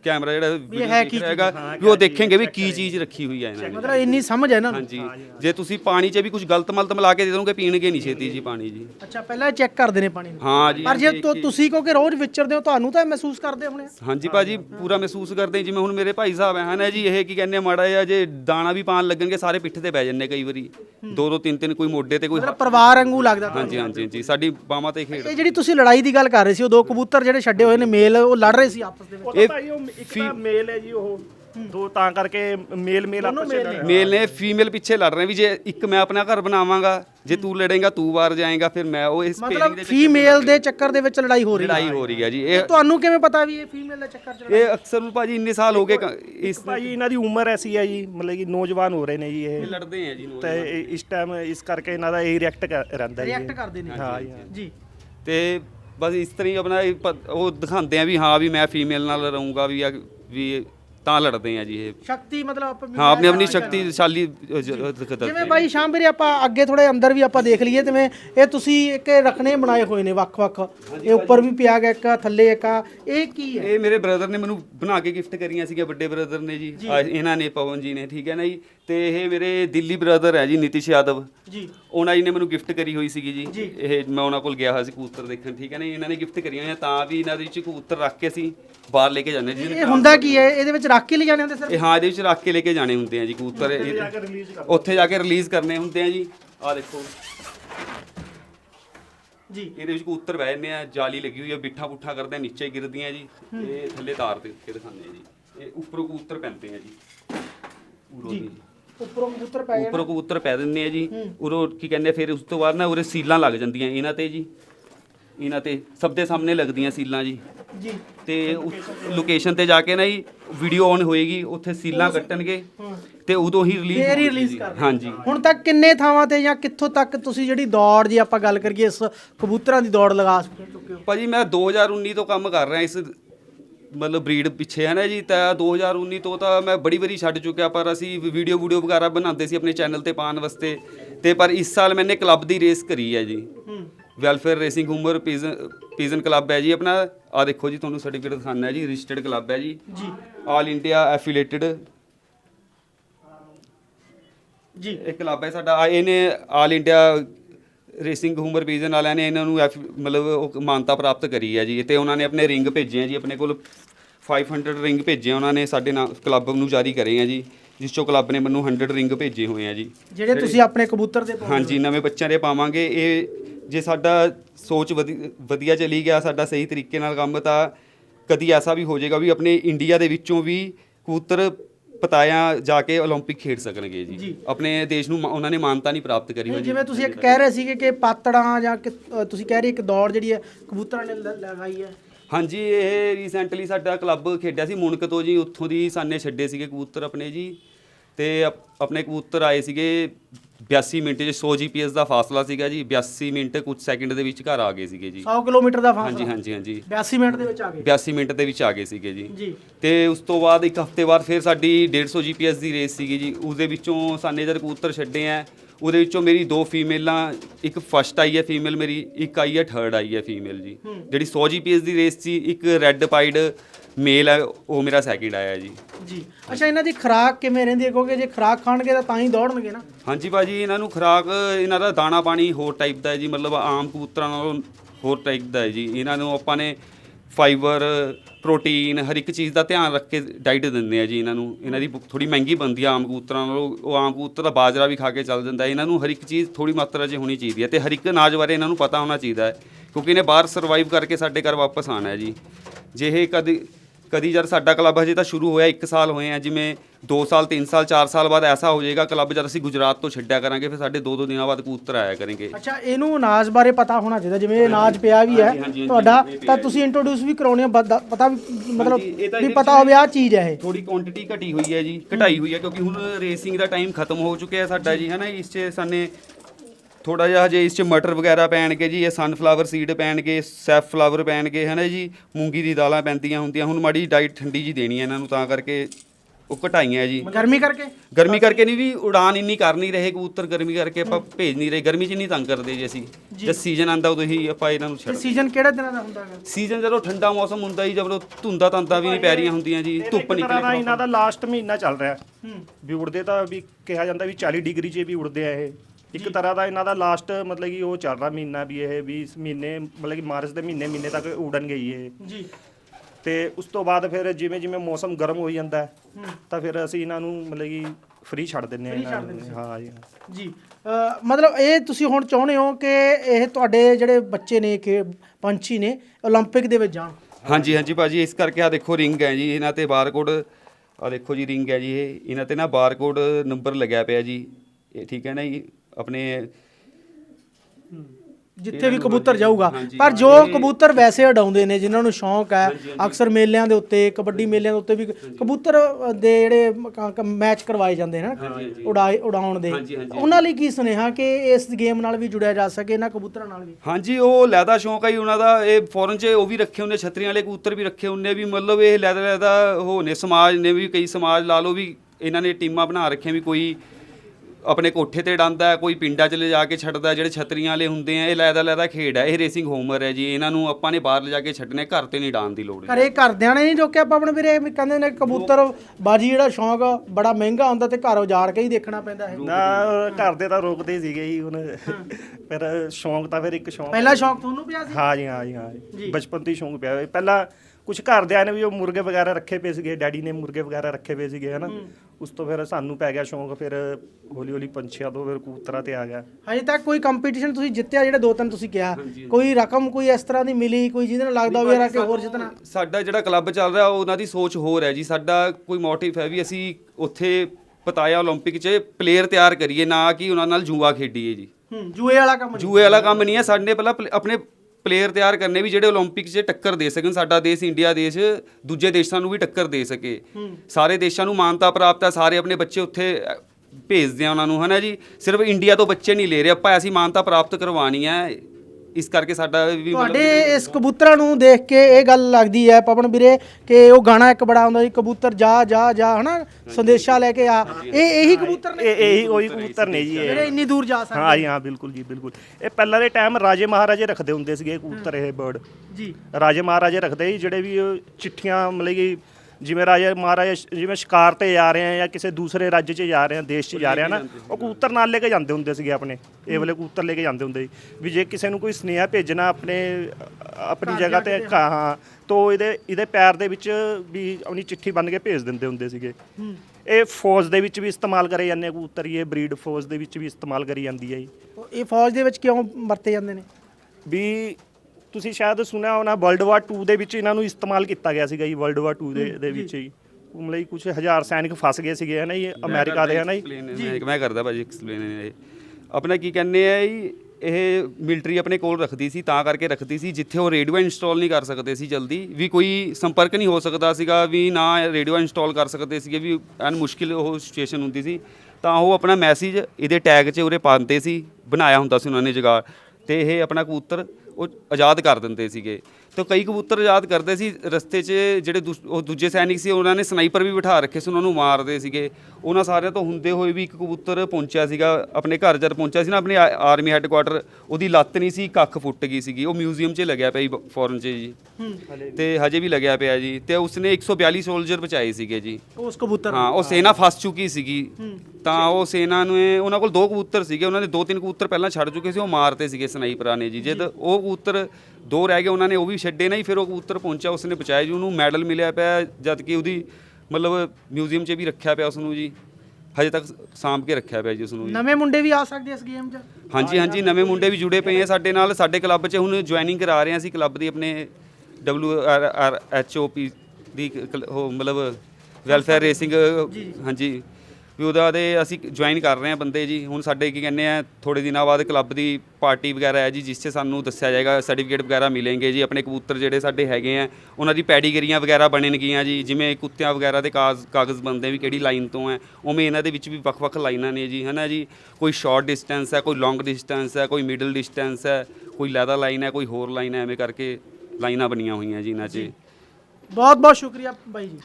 ਕੈਮਰਾ ਜਿਹੜਾ video ਹੈ ਦੇਖ ਕੀ ਰਿਹਾ ਹੈਗਾ ਵੀ ਉਹ ਦੇਖਣਗੇ ਵੀ ਕੀ ਚੀਜ਼ ਰੱਖੀ ਹੋਈ ਹੈ ਇਹਨਾਂ ਨੇ ਮਤਲਬ ਇੰਨੀ ਸਮਝ ਹੈ ਨਾ? ਹਾਂਜੀ। ਜੇ ਤੁਸੀਂ ਪਾਣੀ 'ਚ ਵੀ ਕੁਝ ਗਲਤ ਮਲਤ ਮਿਲਾ ਕੇ ਦੇ ਦੋਗੇ ਪੀਣਗੇ ਨਹੀਂ ਛੇਤੀ ਜੀ ਪਾਣੀ ਜੀ। ਅੱਛਾ ਪਹਿਲਾਂ ਚੈੱਕ ਕਰਦੇ ਨੇ ਪਾਣੀ ਨੂੰ। ਹਾਂ ਜੀ ਪਰ ਜੇ ਤੁ- ਤੁਸੀਂ ਕਿਉਂਕਿ ਰੋਜ਼ ਵਿਚਰਦੇ ਹੋ ਤੁਹਾਨੂੰ ਤਾਂ ਇਹ ਮਹਿਸੂਸ ਕਰਦੇ ਹੋਣੇ ਆ। ਹਾਂਜੀ ਭਾਜੀ ਪੂਰਾ ਮਹਿਸੂਸ ਕਰਦੇ ਹਾਂ। ਜਿਵੇਂ ਹੁਣ ਮੇਰੇ ਭਾਈ ਸਾਹਿਬ ਹੈ ਹਨਾ ਜੀ ਇਹ ਕੀ ਕਹਿੰਦੇ ਆ, ਮਾੜਾ ਜਿਹਾ ਜੇ ਦਾਣਾ ਵੀ ਪਾਣ ਲੱਗਣਗੇ ਸਾਰੇ ਪਿੱਠ ਤੇ ਬਹਿ ਜੰਨੇ ਕਈ ਵਾਰੀ। ਦੋ ਦੋ ਤਿੰਨ ਤਿੰਨ ਕੋਈ ਮੋਢੇ ਤੇ ਕੋਈ ਮਤਲਬ ਪਰਿਵਾਰ ਵਾਂਗੂ ਲੱਗਦਾ ਤੁਹਾਨੂੰ। ਹਾਂਜੀ ਹਾਂਜੀ ਹਾਂਜੀ ਸਾਡੀ ਬਾਹਾਂ ਤੇ ਖੇਡ। ਇਹ ਜਿਹੜੀ ਤੁਸੀਂ ਲੜਾਈ ਦੀ ਗੱਲ ਕਰ ਰਹੇ ਸੀ ਉਹ ਦੋ ਕਬੂਤਰ ਜਿਹੜੇ ਛੱਡੇ ਹੋਏ ਨੇ ਮੇਲ ਉਹ ਲੜ ਰਹੇ ਸੀ ਆਪਸ ਦੇ ਵਿੱਚ। ਉਹ ਤਾਂ ਭਾਈ ਉਹ ਇੱਕ ਤਾਂ ਮੇਲ ਹੈ ਜੀ ਉਹ। ਦੋ ਤਾਂ ਕਰਕੇ ਮੇਲ ਮੇਲ ਆਪਸ ਵਿੱਚ ਲੜ- ਮੇਲ ਨੇ ਫੀਮੇਲ ਪਿੱਛੇ ਲੜ ਰਹੇ ਵੀ ਜੇ ਇੱਕ ਮੈਂ ਆਪਣਾ ਘਰ ਬਣਾਵਾਂਗਾ ਜੇ ਤੂੰ ਲੜੇਗਾ ਤੂੰ ਬਾਹਰ ਜਾਏਗਾ ਫਿਰ ਮੈਂ ਉਹ ਇਸ ਪੇਰਿੰਗ ਮਤਲਬ ਦੇ ਵਿੱਚ ਫੀਮੇਲ ਦੇ ਚੱਕਰ ਦੇ ਵਿੱਚ ਲੜਾਈ ਹੋ ਰਹੀ ਹੈ। ਲੜਾਈ ਹੋ ਰਹੀ ਹੈ ਜੀ। ਇਹ ਤੁਹਾਨੂੰ ਕਿਵੇਂ ਪਤਾ ਵੀ ਇਹ ਫੀਮੇਲ ਦੇ ਚੱਕਰ ਚ ਇਹ ਅਕਸਰ ਨੂੰ ਭਾਜੀ ਇੰਨੇ ਸਾਲ ਹੋ ਗਏ ਕ- ਇਸ ਭਾਈ ਇਹਨਾਂ ਦੀ ਉਮਰ ਐਸੀ ਹੈ ਜੀ ਮਤਲਬ ਕਿ ਨੌਜਵਾਨ ਹੋ ਰਹੇ ਨੇ ਜੀ ਇਹ। ਲੜਦੇ ਆ ਜੀ ਤੇ ਇਹ- ਇਸ ਟਾਈਮ ਇਸ ਕਰਕੇ ਇਹਨਾਂ ਦਾ ਇਹ ਰਿਐਕਟ ਰਹਿੰਦਾ ਜੀ। ਰਿਐਕਟ ਕਰਦੇ ਨੇ। ਹਾਂ ਜੀ ਜੀ। ਤੇ ਬਸ ਇਸ ਤਰ੍ਹਾਂ ਹੀ ਆਪਣਾ ਇਹ ਪ- ਉਹ ਦਿਖਾਉਂਦੇ ਆ ਵੀ ਹਾਂ ਵੀ ਮੈਂ ਫੀਮੇਲ ਨਾਲ ਰਹੂੰਗਾ ਵੀ ਆ- ਵੀ ਤਾਂ ਲੜਦੇ ਆ ਜੀ ਇਹ। ਸ਼ਕਤੀ ਮਤਲਬ ਆਪ- ਹਾਂ ਆਪਣੀ ਆਪਣੀ ਸ਼ਕਤੀਸ਼ਾਲੀ ਅ, ਜ- ਅ, ਦਿਖਾਉਂਦੇ ਜਿਵੇਂ ਬਾਈ ਸ਼ਾਮ ਵੀਰੇ ਆਪਾਂ ਅੱਗੇ ਥੋੜੇ ਅੰਦਰ ਵੀ ਆਪਾਂ ਦੇਖ ਲਈਏ ਜਿਵੇਂ ਇਹ ਤੁਸੀਂ ਇੱਕ ਰਖਣੇ ਬਣਾਏ ਹੋਏ ਨੇ ਵੱਖ-ਵੱਖ। ਇਹ ਉੱਪਰ ਵੀ ਪਿਆ ਗਿਆ ਇੱਕ ਆ, ਥੱਲੇ ਇੱਕ ਆ ਇਹ ਕੀ ਹੈ? ਇਹ ਮੇਰੇ ਬ੍ਰਦਰ ਨੇ ਮੈਨੂੰ ਬਣਾ ਕੇ ਗਿਫਟ ਕਰੀਆਂ ਸੀਗੀਆਂ ਵੱਡੇ ਬ੍ਰਦਰ ਨੇ ਜੀ। ਆ ਇਹਨਾਂ ਨੇ ਪਵਨ ਜੀ ਨੇ ਠੀਕ ਹੈ ਨਾ ਜੀ? ਤੇ ਇਹ ਮੇਰੇ ਦਿੱਲੀ ਬ੍ਰਦਰ ਹੈ ਜੀ ਨਿਤਿਸ਼ ਯਾਦਵ। ਜੀ। ਉਹਨਾਂ ਜੀ ਨੇ ਮੈਨੂੰ ਗਿਫਟ ਕਰੀ ਹੋਈ ਸੀਗੀ ਜੀ। ਇਹ ਮੈਂ ਉਹਨਾਂ ਕੋਲ ਗਿਆ ਹੋਇਆ ਸੀ ਕਬੂਤਰ ਦੇਖਣ ਠੀਕ ਹੈ ਨਾ ਇਹਨਾਂ ਨੇ ਗਿਫਟ ਕਰੀਆਂ ਹੋਈਆਂ ਤਾਂ ਵੀ ਇਹਨਾਂ ਦੇ ਵਿੱਚ ਕਬੂਤਰ ਰੱਖ ਕੇ ਅਸੀਂ ਬਾਹਰ ਲੈ ਕੇ ਜਾਂਦੇ ਜੀ। ਇਹ ਹੁੰਦਾ ਕੀ ਹੈ? ਇਹਦੇ ਵਿੱਚ ਰੱਖ ਕੇ ਲੈ ਜਾਣੇ ਹੁੰਦੇ ਸਰ ਇਹ ਹਾਂ ਇਹਦੇ ਵਿੱਚ ਰੱਖ ਕੇ ਲੈ ਕੇ ਜਾਣੇ ਹੁੰਦੇ ਆ ਜੀ ਕਬੂਤਰ। ਇਹ- ਉੱਥੇ ਜਾ ਕੇ ਰਿਲੀਜ਼ ਕਰਨੇ ਹੁੰਦੇ ਆ ਜੀ। ਆ ਦੇਖੋ। ਜੀ। ਇਹਦੇ ਵਿੱਚ ਕਬੂਤਰ ਬਹਿ ਜਾਂਦੇ ਆ ਜਾਲੀ ਲੱਗੀ ਹੋਈ ਆ ਬਿੱਠਾ ਪੁੱਠਾ ਕਰਦੇ ਆ ਨੀਚੇ ਗਿਰਦੀਆਂ ਜੀ। ਇਹ ਥੱਲੇ ਤਾਰ ਦੇ ਕੇ ਦਿਖਾਉਂਦੇ ਆ ਜੀ। ਇਹ ਉੱਪਰੋਂ ਕਬੂਤਰ ਪੈਂਦੇ ਆ ਜੀ। ਉਰੋਂ ਦੀ ਉੱਪਰੋਂ ਕਬੂਤਰ ਪੈ ਉੱਪਰੋਂ ਕਬੂਤਰ ਪੈ ਦਿੰਦੇ ਆ ਜੀ। ਉਰੋਂ ਕੀ ਕਹਿੰਦੇ ਆ, ਫਿਰ ਉਸ ਤੋਂ ਬਾਅਦ ਨਾ ਉਰੇ ਸੀਲਾਂ ਲੱਗ ਜਾਂਦੀਆਂ ਇਹਨਾਂ ਤੇ ਜੀ। ਇਹਨਾਂ ਤੇ ਸਭ ਦੇ ਸਾਹਮਣੇ ਲੱਗਦੀਆਂ ਸੀਲਾਂ ਜੀ। ਜੀ। ਤੇ ਲੋਕੇਸ਼ਨ ਤੇ ਜਾ ਕੇ ਨਾ ਜੀ ਵੀਡੀਓ ਔਨ ਹੋਏਗੀ ਉੱਥੇ ਸੀਲਾਂ ਕੱਟਣਗੇ। ਤੇ ਉਦੋਂ ਹੀ ਰਿਲੀਜ਼ ਫੇਰ ਹੀ ਰਿਲੀਜ਼ ਕਰ ਹਾਂਜੀ। ਹੁਣ ਤੱਕ ਕਿੰਨੇ ਥਾਵਾਂ ਤੇ ਜਾਂ ਕਿੱਥੋਂ ਤੱਕ ਤੁਸੀਂ ਜਿਹੜੀ ਦੌੜ ਜੇ ਆਪਾਂ ਗੱਲ ਕਰੀਏ ਇਸ ਕਬੂਤਰਾਂ ਦੀ ਦੌੜ ਲਗਾ ਚੁੱਕੇ ਹੋ? ਭਾਜੀ ਮੈਂ 2019 ਤੋਂ ਕੰਮ ਕਰ ਰਿਹਾ ਇਸ ਮਤਲਬ ਬਰੀਡ ਪਿੱਛੇ ਹੈ ਨਾ ਜੀ ਤਾਂ 2019 ਤੋਂ ਤਾਂ ਮੈਂ ਬੜੀ ਵਾਰੀ ਛੱਡ ਚੁੱਕਿਆ ਪਰ ਅਸੀਂ ਵੀਡੀਓ ਵੀਡੀਓ ਵਗੈਰਾ ਬਣਾਉਂਦੇ ਸੀ ਆਪਣੇ ਚੈਨਲ ਤੇ ਪਾਉਣ ਵਾਸਤੇ। ਤੇ ਪਰ ਇਸ ਸਾਲ ਮੈंने ਕਲੱਬ ਦੀ ਰੇਸ ਕਰੀ ਹੈ ਜੀ। Welfare racing homer pigeon pigeon club ਹੈ ਜੀ ਆਪਣਾ। ਆ ਦੇਖੋ ਜੀ ਤੁਹਾਨੂੰ ਸਰਟੀਫਿਕੇਟ ਦਿਖਾਣਾ ਹੈ ਜੀ ਰਜਿਸਟਰਡ ਕਲੱਬ ਹੈ ਜੀ। ਜੀ। ਆਲ ਇੰਡੀਆ ਐਫੀਲੀਏਟਡ ਜੀ। ਇਹ ਕਲੱਬ ਹੈ ਸਾਡਾ ਇਹਨੇ ਆਲ ਇੰਡੀਆ ਰੇਸਿੰਗ ਹੂਮਰ ਪੀਜ਼ਨ ਵਾਲਿਆਂ ਨੇ ਇਹਨਾਂ ਨੂੰ F- ਮਤਲਬ ਉਹ ਮਾਨਤਾ ਪ੍ਰਾਪਤ ਕਰੀ ਹੈ ਜੀ। ਤੇ ਉਹਨਾਂ ਨੇ ਆਪਣੇ ਰਿੰਗ ਭੇਜੇ ਆ ਜੀ ਆਪਣੇ ਕੋਲ 500 ਰਿੰਗ ਭੇਜੇ ਆ ਉਹਨਾਂ ਨੇ ਸਾਡੇ ਨਾਲ ਕਲੱਬ ਨੂੰ ਜਾਰੀ ਕਰੇ ਆ ਜੀ ਜਿਸ ਚੋਂ ਕਲੱਬ ਨੇ ਮੈਨੂੰ 100 ਰਿੰਗ ਭੇਜੇ ਹੋਏ ਆ ਜੀ। ਜਿਹੜੇ ਤੁਸੀਂ ਆਪਣੇ ਕਬੂਤਰ ਦੇ ਪਾਉਂਦੇ। ਹਾਂਜੀ ਨਵੇਂ ਬੱਚਿਆਂ ਦੇ ਪਾਵਾਂਗੇ। ਇਹ ਜੇ ਸਾਡਾ ਸੋਚ ਵਧੀ- ਵਧੀਆ ਚਲੀ ਗਿਆ ਸਾਡਾ ਸਹੀ ਤਰੀਕੇ ਨਾਲ ਕੰਮ ਤਾਂ ਕਦੀ ਐਸਾ ਵੀ ਹੋ ਜਾਏਗਾ ਵੀ ਆਪਣੇ ਇੰਡੀਆ ਦੇ ਵਿੱਚੋਂ ਵੀ ਕਬੂਤਰ ਪਤਾਇਆ ਜਾ ਕੇ 올림픽 ਖੇਡ ਸਕਣਗੇ ਜੀ। ਜੀ ਆਪਣੇ ਦੇਸ਼ ਨੂੰ ਮ- ਉਹਨਾਂ ਨੇ ਮਾਨਤਾ ਨਹੀਂ ਪ੍ਰਾਪਤ ਕਰੀ ਨਹੀਂ, ਹੋਈ ਜਿਵੇਂ ਤੁਸੀਂ ਇੱਕ ਕਹਿ ਰਹੇ ਸੀਗੇ ਕਿ ਪਾਤੜਾਂ ਜਾਂ ਕਿ ਅ, ਤੁਸੀਂ ਕਹਿ ਰਹੇ ਇੱਕ ਦੌੜ ਜਿਹੜੀ ਹੈ ਕਬੂਤਰਾਂ ਨੇ ਲ- ਲਗਾਈ ਹੈ ਹਾਂਜੀ ਇਹ ਰੀਸੈਂਟਲੀ ਸਾਡਾ ਕਲੱਬ ਖੇਡਿਆ ਸੀ ਮੁਣਕ ਤੋਂ ਜੀ ਉੱਥੋਂ ਦੀ ਸਾਨੇ ਛੱਡੇ ਸੀਗੇ ਕਬੂਤਰ ਆਪਣੇ ਜੀ ਤੇ ਅਪ- ਆਪਣੇ ਕਬੂਤਰ ਆਏ ਸੀਗੇ 82 ਮਿੰਟ 'ਚ 100 ਜੀਪੀਐਸ ਦਾ ਫਾਸਲਾ ਸੀਗਾ ਜੀ 82 ਮਿੰਟ ਕੁਝ ਸੈਕਿੰਡ ਦੇ ਵਿੱਚ ਘਰ ਆ ਗਏ ਸੀਗੇ ਜੀ। 100 ਕਿਲੋਮੀਟਰ ਦਾ ਹਾਂਜੀ ਫਾਸਲਾ? ਹਾਂਜੀ ਹਾਂਜੀ 82 ਮਿੰਟ ਦੇ ਵਿੱਚ ਆ ਗਏ? 82 ਮਿੰਟ ਦੇ ਵਿੱਚ ਆ ਗਏ ਸੀਗੇ ਜੀ। ਜੀ। ਤੇ ਉਸ ਤੋਂ ਬਾਅਦ ਇੱਕ ਹਫ਼ਤੇ ਬਾਅਦ ਫਿਰ ਸਾਡੀ 150 ਜੀਪੀਐਸ ਦੀ ਰੇਸ ਸੀਗੀ ਜੀ। ਉਹਦੇ ਵਿੱਚੋਂ ਸਾਨੇ ਜਦ ਕਬੂਤਰ ਛੱਡੇ ਆ ਉਹਦੇ ਵਿੱਚੋਂ ਮੇਰੀ ਦੋ ਫੀਮੇਲਾਂ ਇੱਕ ਫਸਟ ਆਈ ਹੈ ਫੀਮੇਲ ਮੇਰੀ ਇੱਕ ਆਈ ਹੈ ਥਰਡ ਆਈ ਹੈ ਫੀਮੇਲ ਜੀ। ਜਿਹੜੀ 100 ਜੀਪੀਐਸ ਦੀ ਰੇਸ ਸੀ ਇੱਕ ਰੈੱਡ ਪਾਈਡ ਮੇਲ ਹੈ ਉਹ ਮੇਰਾ ਸੈਕਿੰਡ ਆਇਆ ਜੀ। ਜੀ। ਅੱਛਾ ਇਹਨਾਂ ਦੀ ਖੁਰਾਕ ਕਿਵੇਂ ਰਹਿੰਦੀ ਹੈ? ਕਿਉਂਕਿ ਜੇ ਖੁਰਾਕ ਖਾਣਗੇ ਤਾਂ ਤਾਂ ਹੀ ਦੌੜਨਗੇ ਨਾ। ਹਾਂਜੀ ਭਾਜੀ ਇਹਨਾਂ ਨੂੰ ਖੁਰਾਕ ਇਹਨਾਂ ਦਾ ਦਾਣਾ ਪਾਣੀ ਹੋਰ ਟਾਈਪ ਦਾ ਹੈ ਜੀ ਮਤਲਬ ਆਮ ਕਬੂਤਰਾਂ ਨਾਲੋਂ ਹੋਰ ਟਾਈਪ ਦਾ ਹੈ ਜੀ। ਇਹਨਾਂ ਨੂੰ ਆਪਾਂ ਨੇ ਫਾਈਬਰ ਪ੍ਰੋਟੀਨ ਹਰ ਇੱਕ ਚੀਜ਼ ਦਾ ਧਿਆਨ ਰੱਖ ਕੇ ਡਾਈਟ ਦਿੰਦੇ ਆ ਜੀ ਇਹਨਾਂ ਨੂੰ। ਇਹਨਾਂ ਦੀ ਥੋੜੀ ਮਹਿੰਗੀ ਬਣਦੀ ਆ ਆਮ ਕਬੂਤਰਾਂ ਨਾਲੋਂ। ਉਹ ਆਮ ਕਬੂਤਰ ਦਾ ਬਾਜਰਾ ਵੀ ਖਾ ਕੇ ਚੱਲ ਜਾਂਦਾ ਇਹਨਾਂ ਨੂੰ ਹਰ ਇੱਕ ਚੀਜ਼ ਥੋੜੀ ਮਾਤਰਾ 'ਚ ਹੋਣੀ ਚਾਹੀਦੀ ਹੈ ਤੇ ਹਰ ਇੱਕ ਅਨਾਜ ਬਾਰੇ ਇਹਨਾਂ ਨੂੰ ਪਤਾ ਹੋਣਾ ਚਾਹੀਦਾ ਹੈ। ਕਿਉਂਕਿ ਇਹਨੇ ਬਾਹਰ ਸਰਵਾਈਵ ਕਰਕੇ ਸਾਡੇ ਘਰ ਵਾਪਸ ਆਣਾ ਹੈ ਜੀ। ਜੇ ਇਹ ਕਦੀ ਕਦੀ ਜਦ ਸਾਡਾ ਕਲੱਬ ਹਜੇ ਤਾਂ ਸ਼ੁਰੂ ਹੋਇਆ 1 ਸਾਲ ਹੋਏ ਆ ਜਿਵੇਂ 2 ਸਾਲ 3 ਸਾਲ 4 ਸਾਲ ਬਾਅਦ ਐਸਾ ਹੋ ਜਾਏਗਾ ਕਲੱਬ ਜਦ ਅਸੀਂ ਗੁਜਰਾਤ ਤੋਂ ਛੱਡਿਆ ਕਰਾਂਗੇ ਫਿਰ ਸਾਡੇ 2-2 ਦਿਨਾਂ ਬਾਅਦ ਕਬੂਤਰ ਆਇਆ ਕਰਨਗੇ ਅੱਛਾ ਇਹਨੂੰ ਅਨਾਜ ਬਾਰੇ ਪਤਾ ਹੋਣਾ ਚਾਹੀਦਾ ਜਿਵੇਂ ਇਹ ਅਨਾਜ ਪਿਆ ਵੀ ਹੈ ਤੁਹਾਡਾ ਤਾਂ ਹੈ। ਤੁਸੀਂ ਇੰਟਰੋਡਿਊਸ ਵੀ ਕਰਾਉਣੇ ਬਦਾ- ਪਤਾ ਵੀ ਮਤਲਬ ਹਾਂਜੀ, ਇਹ ਤਾਂ ਵੀ ਇਹਦੇ ਪਤਾ ਹੋਵੇ ਆ ਚੀਜ਼ ਹੈ ਇਹ ਥੋੜੀ ਕੁਆਂਟੀਟੀ ਘਟੀ ਹੋਈ ਹੈ ਜੀ ਘਟਾਈ ਹੋਈ ਹੈ ਕਿਉਂਕਿ ਹੁਣ ਰੇਸਿੰਗ ਦਾ ਟਾਈਮ ਖਤਮ ਹੋ ਚੁੱਕਿਆ ਹੈ ਸਾਡਾ ਜੀ ਹੈ ਨਾ ਇਸ 'ਚ ਸਾਨੇ ਥੋੜਾ ਜਿਹਾ ਹਜੇ ਇਸ 'ਚ ਮਟਰ ਵਗੈਰਾ ਪੈਣਗੇ ਜੀ ਇਹ ਸਨਫਲਾਵਰ ਸੀਡ ਪੈਣਗੇ ਸੈਫ ਫਲਾਵਰ ਪੈਣਗੇ ਹੈ ਨਾ ਜੀ? ਮੂੰਗੀ ਦੀ ਦਾਲਾਂ ਪੈਂਦੀਆਂ ਹੁੰਦੀਆਂ ਹੁਣ ਮਾੜੀ ਡਾਈਟ ਠੰਡੀ ਜੀ ਦੇਣੀ ਹੈ ਇਹਨਾਂ ਨੂੰ ਤਾਂ ਕਰਕੇ ਉਹ ਘਟਾਈਆਂ ਜੀ। ਗਰਮੀ ਕਰਕੇ? ਗਰਮੀ ਕਰਕੇ ਨਹੀਂ ਵੀ ਉਡਾਨ ਇੰਨੀ ਕਰ ਨਹੀਂ ਰਹੇ ਕਬੂਤਰ ਗਰਮੀ ਕਰਕੇ ਆਪਾਂ ਭੇਜ ਨਹੀਂ ਰਹੇ ਗਰਮੀ 'ਚ ਨਹੀਂ ਤੰਗ ਕਰਦੇ ਜੀ ਅਸੀਂ। ਜਦ ਸੀਜ਼ਨ ਆਂਦਾ ਉਦੋਂ ਹੀ ਆਪਾਂ ਇਹਨਾਂ ਨੂੰ ਤੇ ਛੱਡ ਸੀਜ਼ਨ ਕਿਹੜੇ ਦਿਨਾਂ ਦਾ ਹੁੰਦਾ ਹੈ ਸੀਜ਼ਨ ਜਦੋਂ ਠੰਡਾ ਮੌਸਮ ਹੁੰਦਾ ਜੀ ਜਦੋਂ ਧੁੰਦਾ ਤੰਦਾ ਵੀ ਨਹੀਂ ਪੈ ਰਹੀਆਂ ਹੁੰਦੀਆਂ ਜੀ ਧੁੱਪ ਨਿਕਲੇ ਦਾ ਇਹਨਾਂ ਦਾ ਲਾਸਟ ਮਹੀਨਾ ਚੱਲ ਰਿਹਾ। ਹੂੰ। ਵੀ ਉੜਦੇ ਤਾਂ ਵੀ ਕਿਹਾ ਜਾਂਦਾ ਵੀ 40 ਡਿਗਰੀ 'ਚ ਵੀ ਉੜਦੇ ਆ ਇਹ। ਇੱਕ ਤਰ੍ਹਾਂ ਦਾ ਇਹਨਾਂ ਦਾ ਲਾਸਟ ਮਤਲਬ ਕਿ ਉਹ ਚੱਲ ਰਿਹਾ ਮਹੀਨਾ ਵੀ ਇਹ ਵੀ ਇਸ ਮਹੀਨੇ ਮਤਲਬ ਕਿ ਮਾਰਚ ਦੇ ਮਹੀਨੇ ਮਹੀਨੇ ਤੱਕ ਉੜਨ ਗਈ ਇਹ ਜੀ ਤੇ ਉਸ ਤੋਂ ਬਾਅਦ ਫਿਰ ਜਿਵੇਂ ਜਿਵੇਂ ਮੌਸਮ ਗਰਮ ਹੋਈ ਜਾਂਦਾ ਹੈ, ਹੂੰ ਤਾਂ ਫਿਰ ਅਸੀਂ ਇਹਨਾਂ ਨੂੰ ਮਤਲਬ ਕਿ ਫ੍ਰੀ ਛੱਡ ਦਿੰਨੇ ਆ Free ਇਹਨਾਂ ਛੱਡ ਦਿੰਦੇ ਨੂੰ ਹਾਂ ਜੀ ਹਾਂ। ਜੀ ਅ, ਮਤਲਬ ਇਹ ਤੁਸੀਂ ਹੁਣ ਚਾਹੁੰਦੇ ਹੋ ਕਿ ਇਹ ਤੁਹਾਡੇ ਜਿਹੜੇ ਬੱਚੇ ਨੇ ਕਿ ਪੰਛੀ ਨੇ 올림픽 ਦੇ ਵਿੱਚ ਜਾਣ ਹਾਂਜੀ ਹਾਂਜੀ ਭਾਜੀ ਇਸ ਕਰਕੇ ਆ ਦੇਖੋ ਰਿੰਗ ਹੈ ਜੀ ਇਹਨਾਂ ਤੇ ਬਾਰਕੋਡ ਆ ਦੇਖੋ ਜੀ ਰਿੰਗ ਹੈ ਜੀ ਇਹ ਇਹਨਾਂ ਤੇ ਨਾ ਬਾਰਕੋਡ ਨੰਬਰ ਲੱਗਿਆ ਪਿਆ ਜੀ ਇਹ ਠੀਕ ਹੈ ਨਾ ਜੀ ਆਪਣੇ ਜਿੱਥੇ ਵੀ ਕਬੂਤਰ ਜਾਊਗਾ। ਪਰ ਹਾਂ, ਜੋ ਕਬੂਤਰ ਵੈਸੇ ਉਡਾਉਂਦੇ ਨੇ ਜਿਨ੍ਹਾਂ ਨੂੰ ਸ਼ੌਂਕ ਹੈ ਅਕਸਰ ਮੇਲਿਆਂ ਦੇ ਉੱਤੇ ਕਬੱਡੀ ਮੇਲਿਆਂ ਦੇ ਉੱਤੇ ਵੀ ਕਬੂਤਰ ਦੇ ਜਿਹੜੇ ਮੈਚ ਕਰਵਾਏ ਜਾਂਦੇ ਨੇ ਨਾ ਉਡਾਏ ਉਡਾਉਣ ਦੇ। ਉਹਨਾਂ ਲਈ ਕੀ ਸੁਨੇਹਾ ਕਿ ਇਸ ਗੇਮ ਨਾਲ ਵੀ ਜੁੜਿਆ ਜਾ ਸਕੇ ਇਹਨਾਂ ਕਬੂਤਰਾਂ ਨਾਲ ਵੀ? ਹਾਂਜੀ ਉਹ ਲੈਦਾ ਸ਼ੌਂਕ ਜੀ ਉਹਨਾਂ ਦਾ। ਇਹ ਫੋਰਨ 'ਚ ਉਹ ਵੀ ਰੱਖੇ ਹੁੰਦੇ ਛਤਰੀਆਂ ਵਾਲੇ ਕਬੂਤਰ ਵੀ ਰੱਖੇ ਹੁੰਦੇ ਵੀ ਮਤਲਬ ਇਹ ਲੈਦਾ ਲੈਦਾ ਨੇ ਸਮਾਜ ਨੇ ਵੀ ਕਈ ਸਮਾਜ ਲਾ ਲਓ ਵੀ ਇਹਨਾਂ ਨੇ ਟੀਮਾਂ ਬਣਾ ਰੱਖੀਆਂ ਵੀ ਕੋਈ ਆਪਣੇ ਕੋਠੇ ਤੇ ਡਾਂਦਾ ਕੋਈ ਪਿੰਡਾਂ 'ਚ ਲੈ ਜਾ ਕੇ ਛੱਡਦਾ ਜਿਹੜੇ ਛਤਰੀਆਂ ਵਾਲੇ ਹੁੰਦੇ ਆ ਇਹ ਲੈਦਾ ਲੈਦਾ ਖੇਡ ਹੈ ਇਹ ਰੇਸਿੰਗ ਹੋਮਰ ਹੈ ਜੀ ਇਹਨਾਂ ਨੂੰ ਆਪਾਂ ਨੇ ਬਾਹਰ ਲੈ ਜਾ ਕੇ ਛੱਡਣੇ ਘਰ ਤੇ ਨਹੀਂ ਡਾਣ ਦੀ ਲੋੜ ਘਰੇ ਘਰਦਿਆਂ ਨੇ ਨਹੀਂ ਰੋਕਿਆ ਪਾਪਣ ਵੀਰੇ ਵੀ ਕਹਿੰਦੇ ਨੇ ਕਬੂਤਰ ਬਾਜੀ ਜਿਹੜਾ ਸ਼ੌਂਕ ਬੜਾ ਮਹਿੰਗਾ ਹੁੰਦਾ ਤੇ ਘਰ ਉਜਾੜ ਕੇ ਹੀ ਦੇਖਣਾ ਪੈਂਦਾ ਹੈ। ਨਾ ਘਰ ਦੇ ਤਾਂ ਰੋਕਦੇ ਹੀ ਸੀਗੇ ਜੀ ਹੁਣ। ਫਿਰ ਸ਼ੌਂਕ ਤਾਂ ਫਿਰ ਇੱਕ ਸ਼ੌਂਕ ਪਹਿਲਾ ਸ਼ੌਂਕ ਤੁਹਾਨੂੰ ਪਿਆ ਸੀ? ਹਾਂ ਜੀ ਹਾਂ ਜੀ ਹਾਂ ਜੀ। ਜੀ। ਬਚਪਨ ਤੋਂ ਹੀ ਸ਼ੌਂਕ ਪਿਆ ਹੋਇਆ। ਪਹਿਲਾਂ ਕੁਝ ਘਰਦਿਆਂ ਨੇ ਵੀ ਉਹ ਮੁਰਗੇ ਵਗੈਰਾ ਰੱਖੇ ਪਏ ਸੀਗੇ ਡੈਡੀ ਨੇ ਮੁਰਗੇ ਵਗੈਰਾ ਰੱਖੇ ਪਏ ਸੀਗੇ ਹਨਾ ਉਸ ਤੋਂ ਫਿਰ ਸਾਨੂੰ ਪੈ ਗਿਆ ਸ਼ੌਂਕ ਫਿਰ ਹੌਲੀ ਹੌਲੀ ਪੰਛੀਆਂ ਤੋਂ ਫਿਰ ਕਬੂਤਰਾਂ ਤੇ ਆ ਗਿਆ ਹਜੇ ਤੱਕ ਕੋਈ ਕੰਪੀਟੀਸ਼ਨ ਤੁਸੀਂ ਜਿੱਤਿਆ ਜਿਹੜੇ ਦੋ ਤਿੰਨ ਤੁਸੀਂ ਕਿਹਾ ਕੋਈ ਰਕਮ ਕੋਈ ਇਸ ਤਰ੍ਹਾਂ ਦੀ ਮਿਲੀ ਕੋਈ ਜਿਹਦੇ ਨਾਲ ਲੱਗਦਾ ਹੋਵੇ ਯਾਰ ਕਿ ਹੋਰ ਜਿੱਤਣਾ ਸਾਡਾ ਜਿਹੜਾ ਕਲੱਬ ਚੱਲ ਰਿਹਾ ਉਹਨਾਂ ਦੀ ਸੋਚ ਹੋਰ ਹੈ ਜੀ ਸਾਡਾ ਕੋਈ ਮੋਟਿਵ ਹੈ ਵੀ ਅਸੀਂ ਉੱਥੇ ਪਤਾਇਆ 올림픽 'ਚ ਪਲੇਅਰ ਤਿਆਰ ਕਰੀਏ ਨਾ ਕਿ ਉਹਨਾਂ ਨਾਲ ਜੂਆ ਖੇਡੀਏ ਜੀ ਹੂੰ ਜੂਏ ਵਾਲਾ ਕੰਮ ਨਹੀਂ। ਜੂਏ ਵਾਲਾ ਕੰਮ ਨਹੀਂ ਹੈ ਸਾਡੇ ਪਹਿਲਾਂ ਪਲ- ਆਪਣੇ ਪਲੇਅਰ ਤਿਆਰ ਕਰਨੇ ਵੀ ਜਿਹੜੇ 올림픽 'ਚ ਟੱਕਰ ਦੇ ਸਕਣ ਸਾਡਾ ਦੇਸ਼ ਇੰਡੀਆ ਦੇਸ਼ ਦੂਜੇ ਦੇਸ਼ਾਂ ਨੂੰ ਵੀ ਟੱਕਰ ਦੇ ਸਕੇ ਸਾਰੇ ਦੇਸ਼ਾਂ ਨੂੰ ਮਾਨਤਾ ਪ੍ਰਾਪਤ ਹੈ ਸਾਰੇ ਆਪਣੇ ਬੱਚੇ ਉੱਥੇ ਅ, ਭੇਜਦੇ ਆ ਉਹਨਾਂ ਨੂੰ ਹਨਾ ਜੀ ਸਿਰਫ ਇੰਡੀਆ ਤੋਂ ਬੱਚੇ ਨਹੀਂ ਲੈ ਰਹੇ ਆਪਾਂ ਐਸੀ ਮਾਨਤਾ ਪ੍ਰਾਪਤ ਕਰਵਾਣੀ ਹੈ ਇਸ ਕਰਕੇ ਸਾਡਾ ਵੀ ਤੁਹਾਡੇ ਇਸ ਕਬੂਤਰਾਂ ਨੂੰ ਦੇਖ ਕੇ ਇਹ ਗੱਲ ਲੱਗਦੀ ਹੈ ਪਵਨ ਵੀਰੇ ਕਿ ਉਹ ਗਾਣਾ ਇੱਕ ਬੜਾ ਹੁੰਦਾ ਜੀ ਕਬੂਤਰ ਜਾ ਜਾ ਜਾ ਹਨਾ? ਸੰਦੇਸ਼ਾ ਲੈ ਕੇ ਆ। ਇਹ ਇਹੀ ਕਬੂਤਰ ਨੇ? ਇਹ ਇਹੀ ਉਹੀ ਕਬੂਤਰ ਨੇ ਜੀ ਇਹ। ਜਿਹੜੇ ਇੰਨੀ ਦੂਰ ਜਾ ਸਕਦੇ ਹਾਂ ਜੀ ਹਾਂ ਬਿਲਕੁਲ ਜੀ ਬਿਲਕੁਲ। ਇਹ ਪਹਿਲਾਂ ਦੇ ਟਾਈਮ ਰਾਜੇ ਮਹਾਰਾਜੇ ਰੱਖਦੇ ਹੁੰਦੇ ਸੀਗੇ ਇਹ ਕਬੂਤਰ ਇਹ ਬਰਡ ਜੀ। ਰਾਜੇ ਮਹਾਰਾਜੇ ਰੱਖਦੇ ਸੀ ਜਿਹੜੇ ਵੀ ਉਹ ਚਿੱਠੀਆਂ ਮਤਲਬ ਕਿ ਜਿਵੇਂ ਰਾਜੇ ਮਹਾਰਾਜੇ ਸ਼- ਜਿਵੇਂ ਸ਼ਿਕਾਰ ਤੇ ਜਾ ਰਹੇ ਆ ਜਾਂ ਕਿਸੇ ਦੂਸਰੇ ਰਾਜ 'ਚ ਜਾ ਰਹੇ ਆ ਦੇਸ਼ 'ਚ ਜਾ ਰਹੇ ਆ ਨਾ ਉਹ ਕਬੂਤਰ ਨਾਲ ਲੈ ਕੇ ਜਾਂਦੇ ਹੁੰਦੇ ਸੀਗੇ ਆਪਣੇ ਇਹ ਵਾਲੇ ਕਬੂਤਰ ਲੈ ਕੇ ਜਾਂਦੇ ਹੁੰਦੇ ਸੀ। ਵੀ ਜੇ ਕਿਸੇ ਨੂੰ ਕੋਈ ਸੁਨੇਹਾ ਭੇਜਣਾ ਆਪਣੇ ਅ- ਆਪਣੀ ਜਗ੍ਹਾ ਤੇ ਹਾਂ ਤੋ ਇਹਦੇ ਇਹਦੇ ਪੈਰ ਦੇ ਵਿੱਚ ਵੀ ਆਪਣੀ ਚਿੱਠੀ ਬੰਨ ਕੇ ਭੇਜ ਦਿੰਦੇ ਹੁੰਦੇ ਸੀਗੇ। ਇਹ ਫੌਜ ਦੇ ਵਿੱਚ ਵੀ ਇਸਤੇਮਾਲ ਕਰੇ ਜਾਂਦੇ ਆ ਕਬੂਤਰ ਇਹ ਬਰੀਡ ਫੌਜ ਦੇ ਵਿੱਚ ਵੀ ਇਸਤੇਮਾਲ ਕਰੀ ਜਾਂਦੀ ਹੈ ਜੀ। ਇਹ ਫੌਜ ਦੇ ਵਿੱਚ ਕਿਉਂ ਵਰਤੇ ਜਾਂਦੇ ਨੇ? ਵੀ ਤੁਸੀਂ ਸ਼ਾਇਦ ਸੁਣਿਆ ਹੋਣਾ ਵਰਲਡ ਵਾਰ 2 ਦੇ ਵਿੱਚ ਇਹਨਾਂ ਨੂੰ ਇਸਤੇਮਾਲ ਕੀਤਾ ਗਿਆ ਸੀਗਾ ਜੀ ਵਰਲਡ ਵਾਰ 2 ਦੇ ਦੇ ਵਿੱਚ ਜੀ। ਮਤਲਬ ਕੁਝ ਹਜ਼ਾਰ ਸੈਨਿਕ ਫਸ ਗਏ ਸੀਗੇ ਹਨਾ ਜੀ ਅਮਰੀਕਾ ਦੇ ਹਨਾ ਜੀ। ਮੈਂ ਕਰਦਾ ਭਾਜੀ ਐਕਸਪਲੇਨ ਇਹ। ਆਪਣਾ ਕੀ ਕਹਿੰਦੇ ਆ ਜੀ ਇਹ ਮਿਲਟਰੀ ਆਪਣੇ ਕੋਲ ਰੱਖਦੀ ਸੀ ਤਾਂ ਕਰਕੇ ਰੱਖਦੀ ਸੀ ਜਿੱਥੇ ਉਹ ਰੇਡੀਓ ਇੰਸਟਾਲ ਨਹੀਂ ਕਰ ਸਕਦੇ ਸੀ ਜਲਦੀ। ਵੀ ਕੋਈ ਸੰਪਰਕ ਨਹੀਂ ਹੋ ਸਕਦਾ ਸੀਗਾ ਵੀ ਨਾ ਰੇਡੀਓ ਇੰਸਟਾਲ ਕਰ ਸਕਦੇ ਸੀਗੇ ਵੀ ਐਨ ਮੁਸ਼ਕਿਲ ਉਹ ਸਿਚੁਏਸ਼ਨ ਹੁੰਦੀ ਸੀ। ਤਾਂ ਉਹ ਆਪਣਾ ਮੈਸੇਜ ਇਹਦੇ ਟੈਗ 'ਚ ਉਰੇ ਪਾਉਂਦੇ ਸੀ ਬਣਾਇਆ ਹੁੰਦਾ ਸੀ ਉਹਨਾਂ ਨੇ ਜਗਾੜ ਤੇ ਇਹ ਆਪਣਾ ਕਬੂਤਰ ਉਹ ਆਜ਼ਾਦ ਕਰ ਦਿੰਦੇ ਸੀਗੇ। ਤੇ ਕਈ ਕਬੂਤਰ ਆਜ਼ਾਦ ਕਰਦੇ ਸੀ ਰਸਤੇ 'ਚ ਜਿਹੜੇ ਦੂਸ- ਉਹ ਦੂਜੇ ਸੈਨਿਕ ਸੀ ਉਹਨਾਂ ਨੇ ਸਨਾਈਪਰ ਵੀ ਬਿਠਾ ਰੱਖੇ ਸੀ ਉਹਨਾਂ ਨੂੰ ਮਾਰਦੇ ਸੀਗੇ। ਉਹਨਾਂ ਸਾਰਿਆਂ ਤੋਂ ਹੁੰਦੇ ਹੋਏ ਵੀ ਇੱਕ ਕਬੂਤਰ ਪਹੁੰਚਿਆ ਸੀਗਾ ਆਪਣੇ ਘਰ ਜਦ ਪਹੁੰਚਿਆ ਸੀ ਨਾ ਆਪਣੇ ਆ- ਆਰਮੀ ਹੈੱਡਕੁਆਟਰ ਉਹਦੀ ਲੱਤ ਨਹੀਂ ਸੀ ਕੱਖ ਫੁੱਟ ਗਈ ਸੀਗੀ। ਉਹ ਮਿਊਜ਼ੀਅਮ 'ਚ ਲੱਗਿਆ ਪਿਆ ਜੀ ਫੋਰਨ 'ਚ ਜੀ। ਤੇ ਹਜੇ ਵੀ ਲੱਗਿਆ ਪਿਆ ਜੀ। ਤੇ ਉਸਨੇ 142 ਸੋਲਜਰ ਬਚਾਏ ਸੀਗੇ ਜੀ। ਉਸ ਕਬੂਤਰ ਹਾਂ ਉਹ ਸੇਨਾ ਫਸ ਚੁੱਕੀ ਸੀਗੀ। ਤਾਂ ਉਹ ਸੇਨਾ ਨੂੰ ਉਹਨਾਂ ਕੋਲ ਦੋ ਕਬੂਤਰ ਸੀਗੇ ਉਹਨਾਂ ਨੇ ਦੋ ਤਿੰਨ ਕਬੂਤਰ ਪਹਿਲਾਂ ਛੱਡ ਚੁੱਕੇ ਸੀ ਉਹ ਮਾਰਤੇ ਸੀਗੇ ਸਨਾਈਪਰਾਂ ਨੇ ਜੀ। ਜਦ ਉਹ ਕਬੂਤਰ ਦੋ ਰਹਿ ਗਏ ਉਹਨਾਂ ਨੇ ਉਹ ਵੀ ਛੱਡੇ ਨਹੀਂ ਫਿਰ ਉਹ ਕਬੂਤਰ ਪਹੁੰਚਿਆ ਉਸਨੇ ਬਚਾਇਆ ਜੀ ਉਹਨੂੰ ਮੈਡਲ ਮਿਲਿਆ ਪਿਆ ਜਦ ਕਿ ਉਹਦੀ ਮਤਲਬ ਮਿਊਜ਼ੀਅਮ 'ਚ ਵੀ ਰੱਖਿਆ ਪਿਆ ਉਸ ਨੂੰ ਜੀ ਹਜੇ ਤੱਕ ਸਾਂਭ ਕੇ ਰੱਖਿਆ ਪਿਆ ਜੀ ਉਸ ਨੂੰ ਜੀ। ਨਵੇਂ ਮੁੰਡੇ ਵੀ ਆ ਸਕਦੇ ਇਸ ਗੇਮ 'ਚ? ਹਾਂਜੀ ਹਾਂਜੀ ਨਵੇਂ ਮੁੰਡੇ ਵੀ ਜੁੜੇ ਪਏ ਆ ਸਾਡੇ ਨਾਲ ਸਾਡੇ ਕਲੱਬ 'ਚ ਹੁਣ ਜੁਆਇਨਿੰਗ ਕਰਾ ਰਹੇ ਆ ਅਸੀਂ ਕਲੱਬ ਦੀ ਆਪਣੇ W R R H O P ਦੀ ਕਲ- ਉਹ ਮਤਲਬ ਵੈਲਫੇਅਰ ਰੇਸਿੰਗ ਹਾਂਜੀ। ਵੀ ਉਹਦਾ ਦੇ ਅਸੀਂ ਜੁਆਇਨ ਕਰ ਰਹੇ ਹਾਂ ਬੰਦੇ ਜੀ। ਹੁਣ ਸਾਡੇ ਕੀ ਕਹਿੰਦੇ ਆ ਥੋੜੇ ਦਿਨਾਂ ਬਾਅਦ ਕਲੱਬ ਦੀ ਪਾਰਟੀ ਵਗੈਰਾ ਹੈ ਜੀ, ਜਿਸ 'ਚ ਸਾਨੂੰ ਦੱਸਿਆ ਜਾਏਗਾ ਸਰਟੀਫਿਕੇਟ ਵਗੈਰਾ ਮਿਲਣਗੇ ਜੀ। ਆਪਣੇ ਕਬੂਤਰ ਜਿਹੜੇ ਸਾਡੇ ਹੈਗੇ ਆ, ਉਹਨਾਂ ਦੀ ਪੈਡੀਗਰੀਆਂ ਵਗੈਰਾ ਬਣਨਗੀਆਂ ਜੀ। ਜਿਵੇਂ ਕੁੱਤਿਆਂ ਵਗੈਰਾ ਦੇ ਕਾਗਜ਼ ਕਾਗਜ਼ ਬਣਦੇ ਵੀ ਕਿਹੜੀ ਲਾਈਨ ਤੋਂ ਹੈ। ਉਵੇਂ ਇਹਨਾਂ ਦੇ ਵਿੱਚ ਵੀ ਵੱਖ-ਵੱਖ ਲਾਈਨਾਂ ਨੇ ਜੀ, ਹਨਾ ਜੀ। ਕੋਈ ਸ਼ਾਰਟ ਡਿਸਟੈਂਸ ਹੈ, ਕੋਈ ਲੌਂਗ ਡਿਸਟੈਂਸ ਹੈ, ਕੋਈ ਮਿਡਲ ਡਿਸਟੈਂਸ ਹੈ, ਕੋਈ ਲੈਦਾ ਲਾਈਨ ਹੈ, ਕੋਈ ਹੋਰ ਲਾਈਨ ਹੈ, ਐਵੇਂ ਕਰਕੇ ਲਾਈਨਾਂ ਬਣੀਆਂ ਹੋਈਆਂ ਜੀ ਇਹਨਾਂ 'ਚ। ਬਹੁਤ ਬਹੁਤ ਸ਼ੁਕਰੀਆ ਬਾਈ ਜੀ।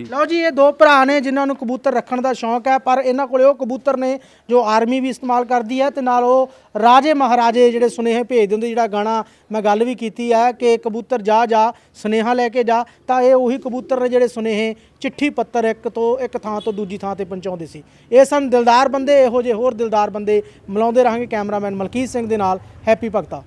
ਲਓ ਜੀ, ਇਹ ਦੋ ਭਰਾ ਨੇ ਜਿਨ੍ਹਾਂ ਨੂੰ ਕਬੂਤਰ ਰੱਖਣ ਦਾ ਸ਼ੌਂਕ ਹੈ, ਪਰ ਇਹਨਾਂ ਕੋਲੇ ਉਹ ਕਬੂਤਰ ਨੇ ਜੋ ਆਰਮੀ ਵੀ ਇਸਤੇਮਾਲ ਕਰਦੀ ਹੈ ਤੇ ਨਾਲ ਉਹ ਰਾਜੇ ਮਹਾਰਾਜੇ ਜਿਹੜੇ ਸੁਨੇਹੇ ਭੇਜ ਦਿੰਦੇ ਜਿਹੜਾ ਗਾਣਾ ਮੈਂ ਗੱਲ ਵੀ ਕੀਤੀ ਹੈ ਕਿ ਕਬੂਤਰ ਜਾ ਜਾ, ਸੁਨੇਹਾ ਲੈ ਕੇ ਜਾ, ਤਾਂ ਇਹ ਉਹੀ ਕਬੂਤਰ ਨੇ ਜਿਹੜੇ ਸੁਨੇਹੇ ਚਿੱਠੀ ਪੱਤਰ ਇੱਕ ਤੋਂ ਇੱਕ ਥਾਂ ਤੋਂ ਦੂਜੀ ਥਾਂ ਤੇ ਪਹੁੰਚਾਉਂਦੇ ਸੀ। ਇਹ ਸਨ ਦਿਲਦਾਰ ਬੰਦੇ, ਇਹੋ ਜਿਹੇ ਹੋਰ ਦਿਲਦਾਰ ਬੰਦੇ ਮਿਲਾਉਂਦੇ ਰਹਾਂਗੇ ਕੈਮਰਾਮੈਨ ਮਲਕੀਤ ਸਿੰਘ ਦੇ ਨਾਲ, ਹੈਪੀ ਭਗਤਾ।